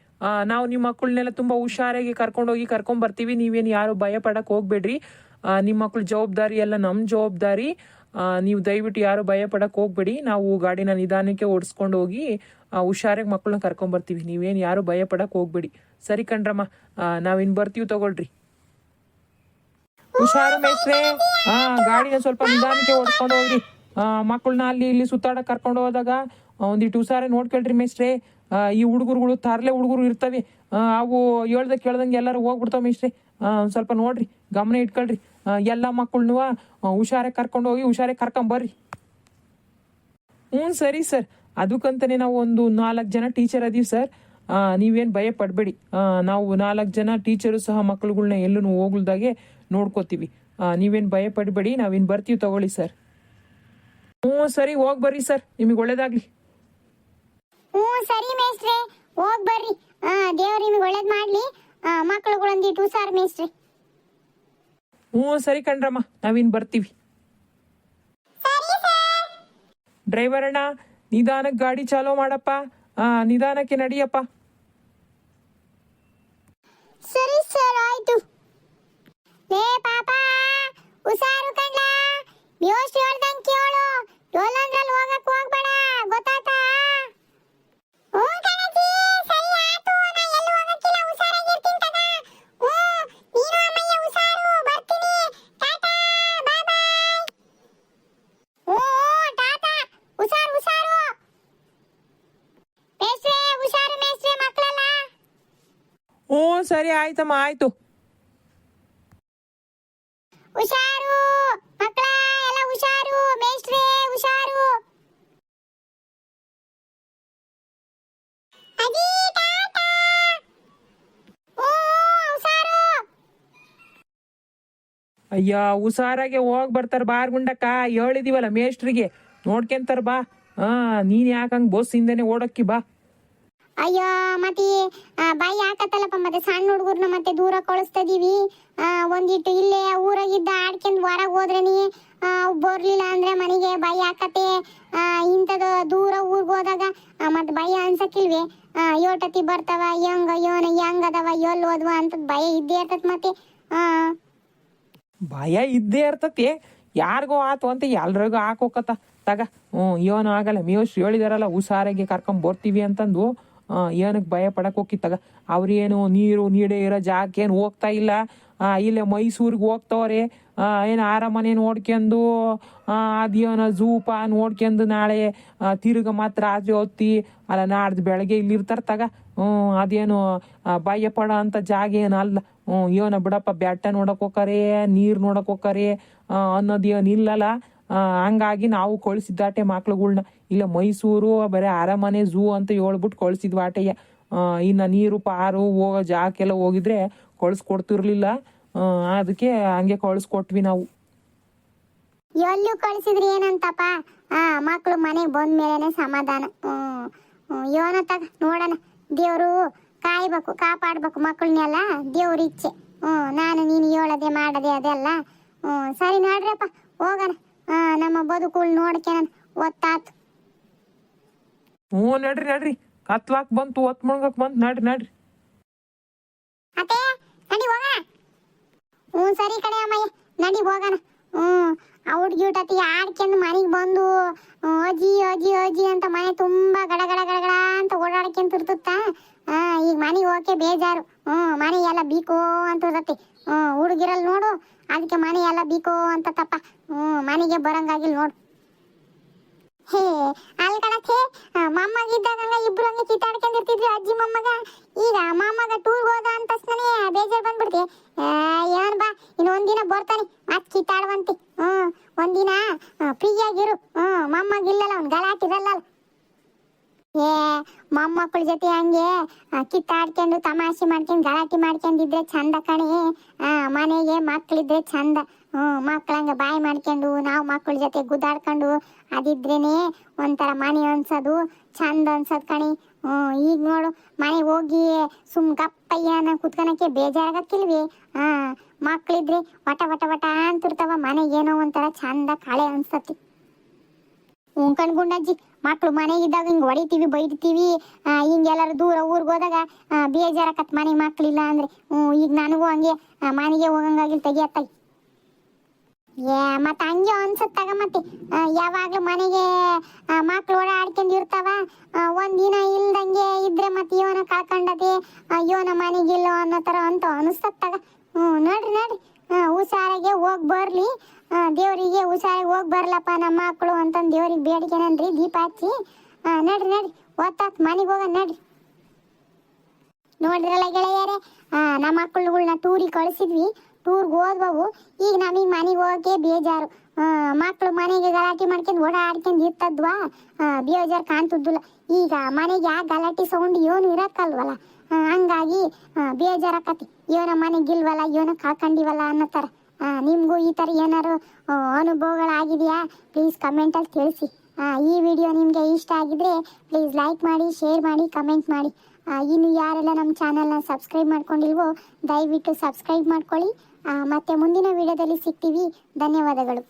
ನಾವು ನಿಮ್ಮ ಮಕ್ಕಳನ್ನೆಲ್ಲ ತುಂಬಾ ಹುಷಾರಾಗಿ ಕರ್ಕೊಂಡೋಗಿ ಕರ್ಕೊಂಡ್ ಬರ್ತೀವಿ. ನೀವೇನು ಯಾರು ಭಯ ಪಡಕ್ ಹೋಗ್ಬೇಡ್ರಿ ನಿಮ್ಮ ಮಕ್ಳ ಜವಾಬ್ದಾರಿ ಎಲ್ಲ ನಮ್ಮ ಜವಾಬ್ದಾರಿ. ನೀವು ದಯವಿಟ್ಟು ಯಾರು ಭಯ ಪಡಕ್ ಹೋಗ್ಬೇಡಿ. ನಾವು ಗಾಡಿನ ನಿಧಾನಕ್ಕೆ ಓಡಿಸ್ಕೊಂಡು ಹೋಗಿ ಹುಷಾರಾಗಿ ಮಕ್ಕಳನ್ನ ಕರ್ಕೊಂಡ್ ಬರ್ತೀವಿ. ನೀವೇನು ಯಾರು ಭಯ ಪಡಕ್ ಹೋಗ್ಬೇಡಿ. ಸರಿ ಕಣ್ರಮ್ಮ ನಾವಿನ್ ಬರ್ತೀವಿ ತಗೊಳ್ರಿ. ಹುಷಾರು ಮೇಸ್ರೆ ಹಾ ಗಾಡಿನ ಸ್ವಲ್ಪ ನಿಧಾನಕ್ಕೆ ಓಡಿಸ್ಕೊಂಡು ಹೋಗ್ರಿ. ಮಕ್ಕಳನ್ನ ಅಲ್ಲಿ ಇಲ್ಲಿ ಸುತ್ತಾಡಕ್ ಕರ್ಕೊಂಡು ಹೋದಾಗ ಒಂದಿಟ್ಟು ಹುಷಾರ ನೋಡ್ಕೊಳ್ರಿ ಮೇಸ್ಟ್ರೆ ಈ ಹುಡುಗರುಗಳು ತಾರ್ಲೆ ಹುಡುಗರು ಇರ್ತವೆ. ಅವು ಹೇಳ್ದೆ ಕೇಳ್ದಂಗೆ ಎಲ್ಲರೂ ಹೋಗ್ಬಿಡ್ತಾವೆ ಒಂದ್ ಸ್ವಲ್ಪ ನೋಡ್ರಿ, ಗಮನ ಇಟ್ಕೊಳ್ರಿ. ಎಲ್ಲ ಮಕ್ಕಳನ್ನು ಹುಷಾರೆ ಕರ್ಕೊಂಡು ಹೋಗಿ ಹುಷಾರೆ ಕರ್ಕೊಂಡ್ ಬರ್ರಿ. ಹ್ಞೂ ಸರಿ ಸರ್. ಅದಕ್ಕಂತಾನೆ ನಾವು ಒಂದು ನಾಲ್ಕು ಜನ ಟೀಚರ್ ಅದೀವಿ ಸರ್. ನೀವೇನು ಭಯ ಪಡಬೇಡಿ. ನಾವು ನಾಲ್ಕು ಜನ ಟೀಚರು ಸಹ ಮಕ್ಳುಗಳ್ನ ಎಲ್ಲೂ ಹೋಗ್ಲ್ದಾಗೆ ನೋಡ್ಕೋತೀವಿ. ನೀವೇನು ಭಯ ಪಡಬೇಡಿ, ನಾವೇನು ಬರ್ತೀವಿ ತಗೊಳ್ಳಿ ಸರ್. ಹ್ಞೂ ಸರಿ, ಹೋಗಿ ಬರ್ರಿ ಸರ್. ನಿಮಗೆ ಒಳ್ಳೇದಾಗ್ಲಿ. ಹ್ಞೂ ಸರಿ ಮೇಸ್ಟ್ರೆ ಹೋಗ್ ಬರ್ರಿ. ಆ ದೇವ್ರು ನಿಮಗೆ ಒಳ್ಳೇದ್ ಮಾಡ್ಲಿ. ಆ, ಮಕ್ಳುಗಳೊಂದಿಟ್ಟು ಹುಷಾರ್ ಮೇಸ್ಟ್ರೆ ಹ್ಞೂ ಸರಿ ಕಣ್ರಮ್ಮ. ನಾವಿನ್ ಬರ್ತೀವಿ. ಡ್ರೈವರ್ ಅಣ್ಣ ನಿಧಾನಕ್ಕೆ ಗಾಡಿ ಚಾಲೋ ಮಾಡಪ್ಪ. ಆ, ನಿಧಾನಕ್ಕೆ ನಡಿಯಪ್ಪ. ಸರಿ ಸರ್ ಆಯ್ತು. ಲೇ ಪಾಪ. ಹುಷಾರು ಕಣ್ಣ ಹೇಳ್ದಂಗ್ ಕೇಳು ಯೋಲಂದ್ರಲ್ಲಿ ಹೋಗಕ್ ಹೋಗ್ಬೇಡ ಗೊತ್ತಾತಾ ಹ್ಞೂ ಕಣಜ್ಜಿ, ಸರಿ ಆಯ್ತು. ನಾ ಎಲ್ಲೂ ಹೋಗಕ್ಕಿಲ್ಲ, ಹುಷಾರಾಗಿರ್ತೀನಿ ತಗ. ಹ್ಞೂ, ನೀನು ಅಮ್ಮಯ್ಯ ಹುಷಾರು, ಬರ್ತೀನಿ. ಟಾಟಾ, ಬಾಯ್ ಬಾಯ್. ಹ್ಞೂ, ಹ್ಞೂ, ಟಾಟಾ, ಹುಷಾರು, ಹುಷಾರು. ಮೇಸ್ಟ್ರೇ, ಹುಷಾರು ಮೇಸ್ಟ್ರೇ, ಮಕ್ಳೆಲ್ಲ. ಹ್ಞೂ ಸರಿ ಆಯ್ತಮ್ಮ ಆಯ್ತು. ಹುಷಾರು ಮಕ್ಕಳ ಎಲ್ಲ ಹುಷಾರು ಮೇಷ್ಟ್ರೇ ಹುಷಾರು. ಅಜ್ಜಿ ಟಾಟಾ. ಓ ಹುಷಾರು. ಅಯ್ಯ ಹುಷಾರಾಗೆ ಹೋಗ್ ಬರ್ತಾರ ಬಾರ್ ಗುಂಡಕ್ಕ. ಹೇಳಿದೀವಲ್ಲ ಮೇಷ್ಟ್ರಿಗೆ. ನೋಡ್ಕೊಂತಾರ ಬಾ. ಹಾ ನೀನ್ ಯಾಕಂಗ್ ಬಸ್ ಹಿಂದೆನೆ ಓಡಕ್ಕಿ ಬಾ. ಅಯ್ಯೋ ಮತ್ತೆ ಬಾಯಿ ಹಾಕತ್ತಲ್ಲಪ್ಪ ಮತ್ತೆ ಸಣ್ಣ ಹುಡುಗರ್ನ ಮತ್ತೆ ದೂರ ಕಳಿಸ್ತದೀವಿ. ಒಂದಿಟ್ಟು ಇಲ್ಲೇ ಊರಾಗಿದ್ದ ಆಡ್ಕೊಂಡ್ ಹೊರಗೆ ಹೋದ್ರೆ ಬರ್ಲಿಲ್ಲ ಅಂದ್ರೆ ಮನೆಗೆ ಬಾಯಿ ಹಾಕತ್ತೆ. ಆ, ಇಂಥದ್ದು ದೂರ ಊರಿಗೆ ಹೋದಾಗ ಮತ್ತೆ ಭಯ ಅನ್ಸಕ್ಕಿಲ್ವೇ? ಯೋಟತಿ ಬರ್ತಾವ ಹೆಂಗ ಯೋನ ಹೆಂಗ ಅದಾವ ಎಲ್ಲಿ ಹೋದ್ವ ಅಂತ ಭಯ ಇದ್ದೇ ಇರ್ತತ್ ಮತ್ತೆ. ಭಯ ಇದ್ದೇ ಇರ್ತತಿ. ಯಾರಿಗೋ ಆತು ಅಂತ ಎಲ್ರಿಗೂ ಹಾಕೋಕತ್ತ. ತಗ ಹ್ಞೂ ಏನು ಆಗಲ್ಲ. ಮೇಷ್ಟ್ರು ಹೇಳಿದಾರಲ್ಲ ಹುಷಾರಾಗಿ ಕರ್ಕೊಂಡ್ ಬರ್ತೀವಿ ಅಂತಂದು. ಏನಕ್ಕೆ ಭಯ ಪಡಕ್ಕೆ ಹೋಗಿತ್ತಾಗ ಅವ್ರೇನು ನೀರು, ನೀಡೆ ಇರೋ ಜಾಗಕ್ಕೆ ಏನು ಹೋಗ್ತಾ ಇಲ್ಲ? ಇಲ್ಲೇ ಮೈಸೂರಿಗೆ ಹೋಗ್ತಾವ್ರೆ. ಏನು ಆರಾಮನೆ ನೋಡ್ಕೊಂಡು ಅದೇನೋ ಜೂಪ ನೋಡ್ಕೊಂಡು ನಾಳೆ ತಿರುಗ ಮಾತ್ರ ರಾತ್ರಿ ಹೊತ್ತಿ, ಅಲ್ಲ ನಾಡ್ದು ಬೆಳಗ್ಗೆ ಇಲ್ಲಿರ್ತಾರೆ ತಗ. ಹ್ಞೂ ಅದೇನು ಭಯ ಪಡೋ ಅಂತ ಜಾಗ ಏನು ಅಲ್ಲ ಹ್ಞೂ ಏನೋ ಬಿಡಪ್ಪ, ಬೆಟ್ಟ ನೋಡಕ್ಕೆ ಹೋಗಾರೆ ನೀರು ನೋಡಕ್ಕೆ ಹೋಗಾರೆ ಅನ್ನೋದೇನು ಇಲ್ಲಲ್ಲ ಹಂಗಾಗಿ ನಾವು ಕಳಿಸಿದ್ದಾಟೆ ಮಕ್ಳುಗಳ್ನ. ಇಲ್ಲ ಮೈಸೂರು, ಬರೀ ಅರಮನೆ ಝೂ ಅಂತ ಹೇಳ್ಬಿಟ್ಟು ಕಳಿಸಿದ್ವು ಆಟೆಯ ಇನ್ನು ನೀರು, ಪಾರು, ಹೋಗೋ, ಜಾಕೆಲ್ಲ ಹೋಗಿದ್ರೆ ಕಳಿಸ್ಕೊಡ್ತಿರ್ಲಿಲ್ಲ. ಅದಕ್ಕೆ ಹಂಗೆ ಕಳಿಸ್ಕೊಟ್ವಿ ನಾವು. ಎಲ್ಲೂ ಕಳಿಸಿದ್ರಿ ಏನಂತಪ್ಪ? ಆ, ಮಕ್ಳು ಮನೆಗೆ ಬಂದ ಮೇಲೆನೆ ಸಮಾಧಾನ ಏನಂತ ಯೋನ ತಗ, ನೋಡೋಣ. ದೇವ್ರು ಕಾಯ್ಬೇಕು, ಕಾಪಾಡ್ಬೇಕು ಮಕ್ಕಳನ್ನೆಲ್ಲ ದೇವ್ರ ಇಚ್ಛೆ. ಹ್ಞೂ, ನಾನು ನೀನು ಹೇಳದೆ ಮಾಡದೆ ಅದೆಲ್ಲ. ಹ್ಞೂ, ಸರಿ ನೋಡ್ರಪ್ಪ, ಹೋಗೋಣ. ನಮ್ಮ ಬದುಕುಳ್ ನೋಡ್ಕೇನ ಒತ್ತಾತ್. ಹ್ಞೂ ನಡ್ರಿ ನಡ್ರಿ. ಕತ್ಲಾಕ್ ಬಂತು ಒತ್ ಮುಳ್ಗಕ್ ಬಂತು ನಡ್ರಿ ನಡ್ರಿ. ಅತ್ತೆ ನಡಿ ಹೋಗ. ಹ್ಞೂ ಸರಿ ಕಣೆ ಅಮ್ಮಯ್ಯ. ನಡಿ ಹೋಗಣ. ಹ್ಞೂ ಆ ಹುಡ್ಗಿ ಊಟತಿ ಆಡ್ಕೊಂಡು ಮನೆಗೆ ಬಂದು ಅಜ್ಜಿ ಅಜ್ಜಿ ಅಜ್ಜಿ ಅಂತ ಮನೆ ತುಂಬಾ ಗಡ ಗಡ ಗಡ ಗಡ ಅಂತ ಓಡಾಡ್ಕೊಂತ ಇರ್ತುತ್ತ? ಈಗ ಮನೆಗೆ ಹೋಗಕ್ಕೆ ಬೇಜಾರು. ಹ್ಞೂ ಮನೆ ಎಲ್ಲ ಬೀಕೋ ಅಂತ ಇರ್ತತಿ. ಹ್ಞೂ ಹುಡುಗಿರಲ್ಲಿ ನೋಡು. ಅದಕ್ಕೆ ಮನೆ ಎಲ್ಲ ಬೀಕೋ ಅಂತ ತಪ್ಪ ಹ್ಞೂ, ಮನೆಗೆ ಬರಂಗಾಗಿಲ್ಲ ನೋಡು. ಹೇ ಅಲ್ಲಿ ಕಣಕ್ಕೆ ಮೊಮ್ಮಗಿದ್ದಾಗ ಇಬ್ರು ಹಂಗೆ ಕಿತ್ತಾಡ್ಕೊಂಡಿರ್ತಿದ್ರು ಅಜ್ಜಿ ಮೊಮ್ಮಗ. ಈಗ ಮೊಮ್ಮಗ ಟೂರ್ ಹೋದ ಅಂತ ತಕ್ಷಣ ಬೇಜಾರ್ ಬಂದ್ಬಿಡ್ತಿ. ಏನ್ ಬಾ ಇನ್ನೊಂದಿನ ಬರ್ತಾನೆ. ಮತ್ ಕಿತ್ತಾಡುವಂತಿ. ಹ್ಮ್ ಒಂದಿನ ಫ್ರೀಯಾಗಿರು ಹ್ಮ್ ಮೊಮ್ಮಗಿಲ್ಲಲ್ಲ ಅವ್ನು ಗಲಾಟಿರಲ್ಲ ಏ, ಮೊಮ್ಮಕ್ಕಳ ಜೊತೆ ಹಂಗೆ ಕಿತ್ತಾಡ್ಕೊಂಡು ತಮಾಷೆ ಮಾಡ್ಕೊಂಡು, ಗಲಾಟೆ ಮಾಡ್ಕೊಂಡಿದ್ರೆ ಚಂದ ಕಣಿ. ಮನೆಗೆ ಮಕ್ಕಳಿದ್ರೆ ಚಂದ. ಹ್ಮ್ ಮಕ್ಳಂಗೆ ಬಾಯಿ ಮಾಡ್ಕೊಂಡು, ನಾವು ಮಕ್ಕಳ ಜೊತೆ ಗುದ್ದಾಡ್ಕೊಂಡು ಅದಿದ್ರೇನೆ ಒಂಥರ ಮನೆ ಅನ್ಸೋದು, ಚಂದ ಅನ್ಸೋದು ಕಣಿ. ಹ್ಮ್ ಈಗ ನೋಡು, ಮನೆಗೆ ಹೋಗಿ ಸುಮ್ ಗಪ್ಪಯ್ಯನ ಕುತ್ಕೊಳಕ್ಕೆ ಬೇಜಾರಾಗಕ್ಕಿಲ್ವಿ? ಹಾ ಮಕ್ಕಳಿದ್ರೆ ವಟ ವಟ ವಟ ಅಂತಿರ್ತಾವ ಮನೆಗೇನೋ ಒಂಥರ ಚಂದ ಕಳೆ ಅನ್ಸತಿ ಉಂಕಣ್ ಗುಂಡಜ್ಜಿ ಮಕ್ಳು ಮನೆಗಿದ್ದಾಗ ಹಿಂಗ್ ಹೊಡಿತೀವಿ ಹಿಂಗ್ ಎಲ್ಲಾರು ದೂರ ಊರಿಗೆ ಹೋದಾಗ ಮನೆ ಮಕ್ಳಿಲ್ಲ ಅಂದ್ರೆ ಹ್ಮ್ ಈಗ ನನಗೂ ಹಂಗೆ ಮನೆಗೆ ಹೋಗಂಗಾಗಿಲ್ ತೆಗಿಯತ್ತ ಏ, ಮತ್ತ ಹಂಗೆ ಅನ್ಸತ್ತಾಗ ಮತ್ತೆ. ಯಾವಾಗ್ಲೂ ಮನೆಗೆ ಮಕ್ಳು ಓಡಾಡ್ಕೊಂಡ್ ಇರ್ತಾವ ಒಂದಿನ ಇಲ್ದಂಗೆ ಇದ್ರೆ ಮತ್ತೆ ಇವನ ಕಳ್ಕೊಂಡದೆ ಇವನ ಮನೆಗಿಲ್ಲೋ ಅನ್ನೋ ತರ ಅಂತ ಅನಿಸ್ತತ್ತಾಗ ಹ್ಮ್ ನೋಡ್ರಿ ನೋಡ್ರಿ. ಹುಷಾರಾಗೆ ಹೋಗ್ ಬರ್ಲಿ. ದೇವ್ರಿಗೆ ಹುಷಾರಾಗಿ ಹೋಗಿ ಬರ್ಲಪ್ಪ ನಮ್ಮ ಮಕ್ಕಳು ಅಂತಂದು ದೇವ್ರಿಗೆ ಬೇಡಿಕೆನಂದ್ರಿ ದೀಪ ಹಚ್ಚಿ. ನಡ್ರಿ ನಡ್ರಿ. ಒತ್ತಾತ್ ಮನೆಗೆ ಹೋಗ ನಡ್ರಿ. ನೋಡ್ರಲ್ಲ ಗೆಳೆಯರೇ ನಮ್ಮ ಮಕ್ಕಳುಗಳನ್ನ ಟೂರಿಗೆ ಕಳಿಸಿದ್ವಿ. ಟೂರ್ಗೆ ಹೋದ್ಬವು ಈಗ ನಮಗೆ ಮನೆಗೆ ಹೋಗಕ್ಕೆ ಬೇಜಾರು. ಮಕ್ಕಳು ಮನೆಗೆ ಗಲಾಟೆ ಮಾಡ್ಕೊಂಡು ಓಡಾಡ್ಕೊಂಡು ಇರ್ತದ್ವಾ? ಬೇಜಾರು ಕಾಣ್ತಿದ್ದಿಲ್ಲ. ಈಗ ಮನೆಗೆ ಆ ಗಲಾಟೆ ಸೌಂಡ್ ಏನು ಇರಕ್ಕಲ್ವಲ್ಲ? ಹಂಗಾಗಿ ಬೇಜಾರಾಕತಿ ಇವನ ಮನೆಗಿಲ್ವಲ್ಲ ಇವನ ಕಳ್ಕೊಂಡಿವಲ್ಲ ಅನ್ನೋ ಥರ ನಿಮ್ಗೂ ಈ ಥರ ಏನಾದ್ರು ಅನುಭವಗಳಾಗಿದೆಯಾ? ಪ್ಲೀಸ್ ಕಮೆಂಟಲ್ಲಿ ತಿಳಿಸಿ. ಈ ವಿಡಿಯೋ ನಿಮಗೆ ಇಷ್ಟ ಆಗಿದ್ರೆ ಪ್ಲೀಸ್ ಲೈಕ್ ಮಾಡಿ ಶೇರ್ ಮಾಡಿ ಕಮೆಂಟ್ ಮಾಡಿ. ಇನ್ನು ಯಾರೆಲ್ಲ ನಮ್ಮ ಚಾನಲ್ನ ಸಬ್ಸ್ಕ್ರೈಬ್ ಮಾಡ್ಕೊಂಡಿಲ್ವೋ, ದಯವಿಟ್ಟು ಸಬ್ಸ್ಕ್ರೈಬ್ ಮಾಡ್ಕೊಳ್ಳಿ. ಮತ್ತೆ ಮುಂದಿನ ವಿಡಿಯೋದಲ್ಲಿ ಸಿಗ್ತೀವಿ. ಧನ್ಯವಾದಗಳು.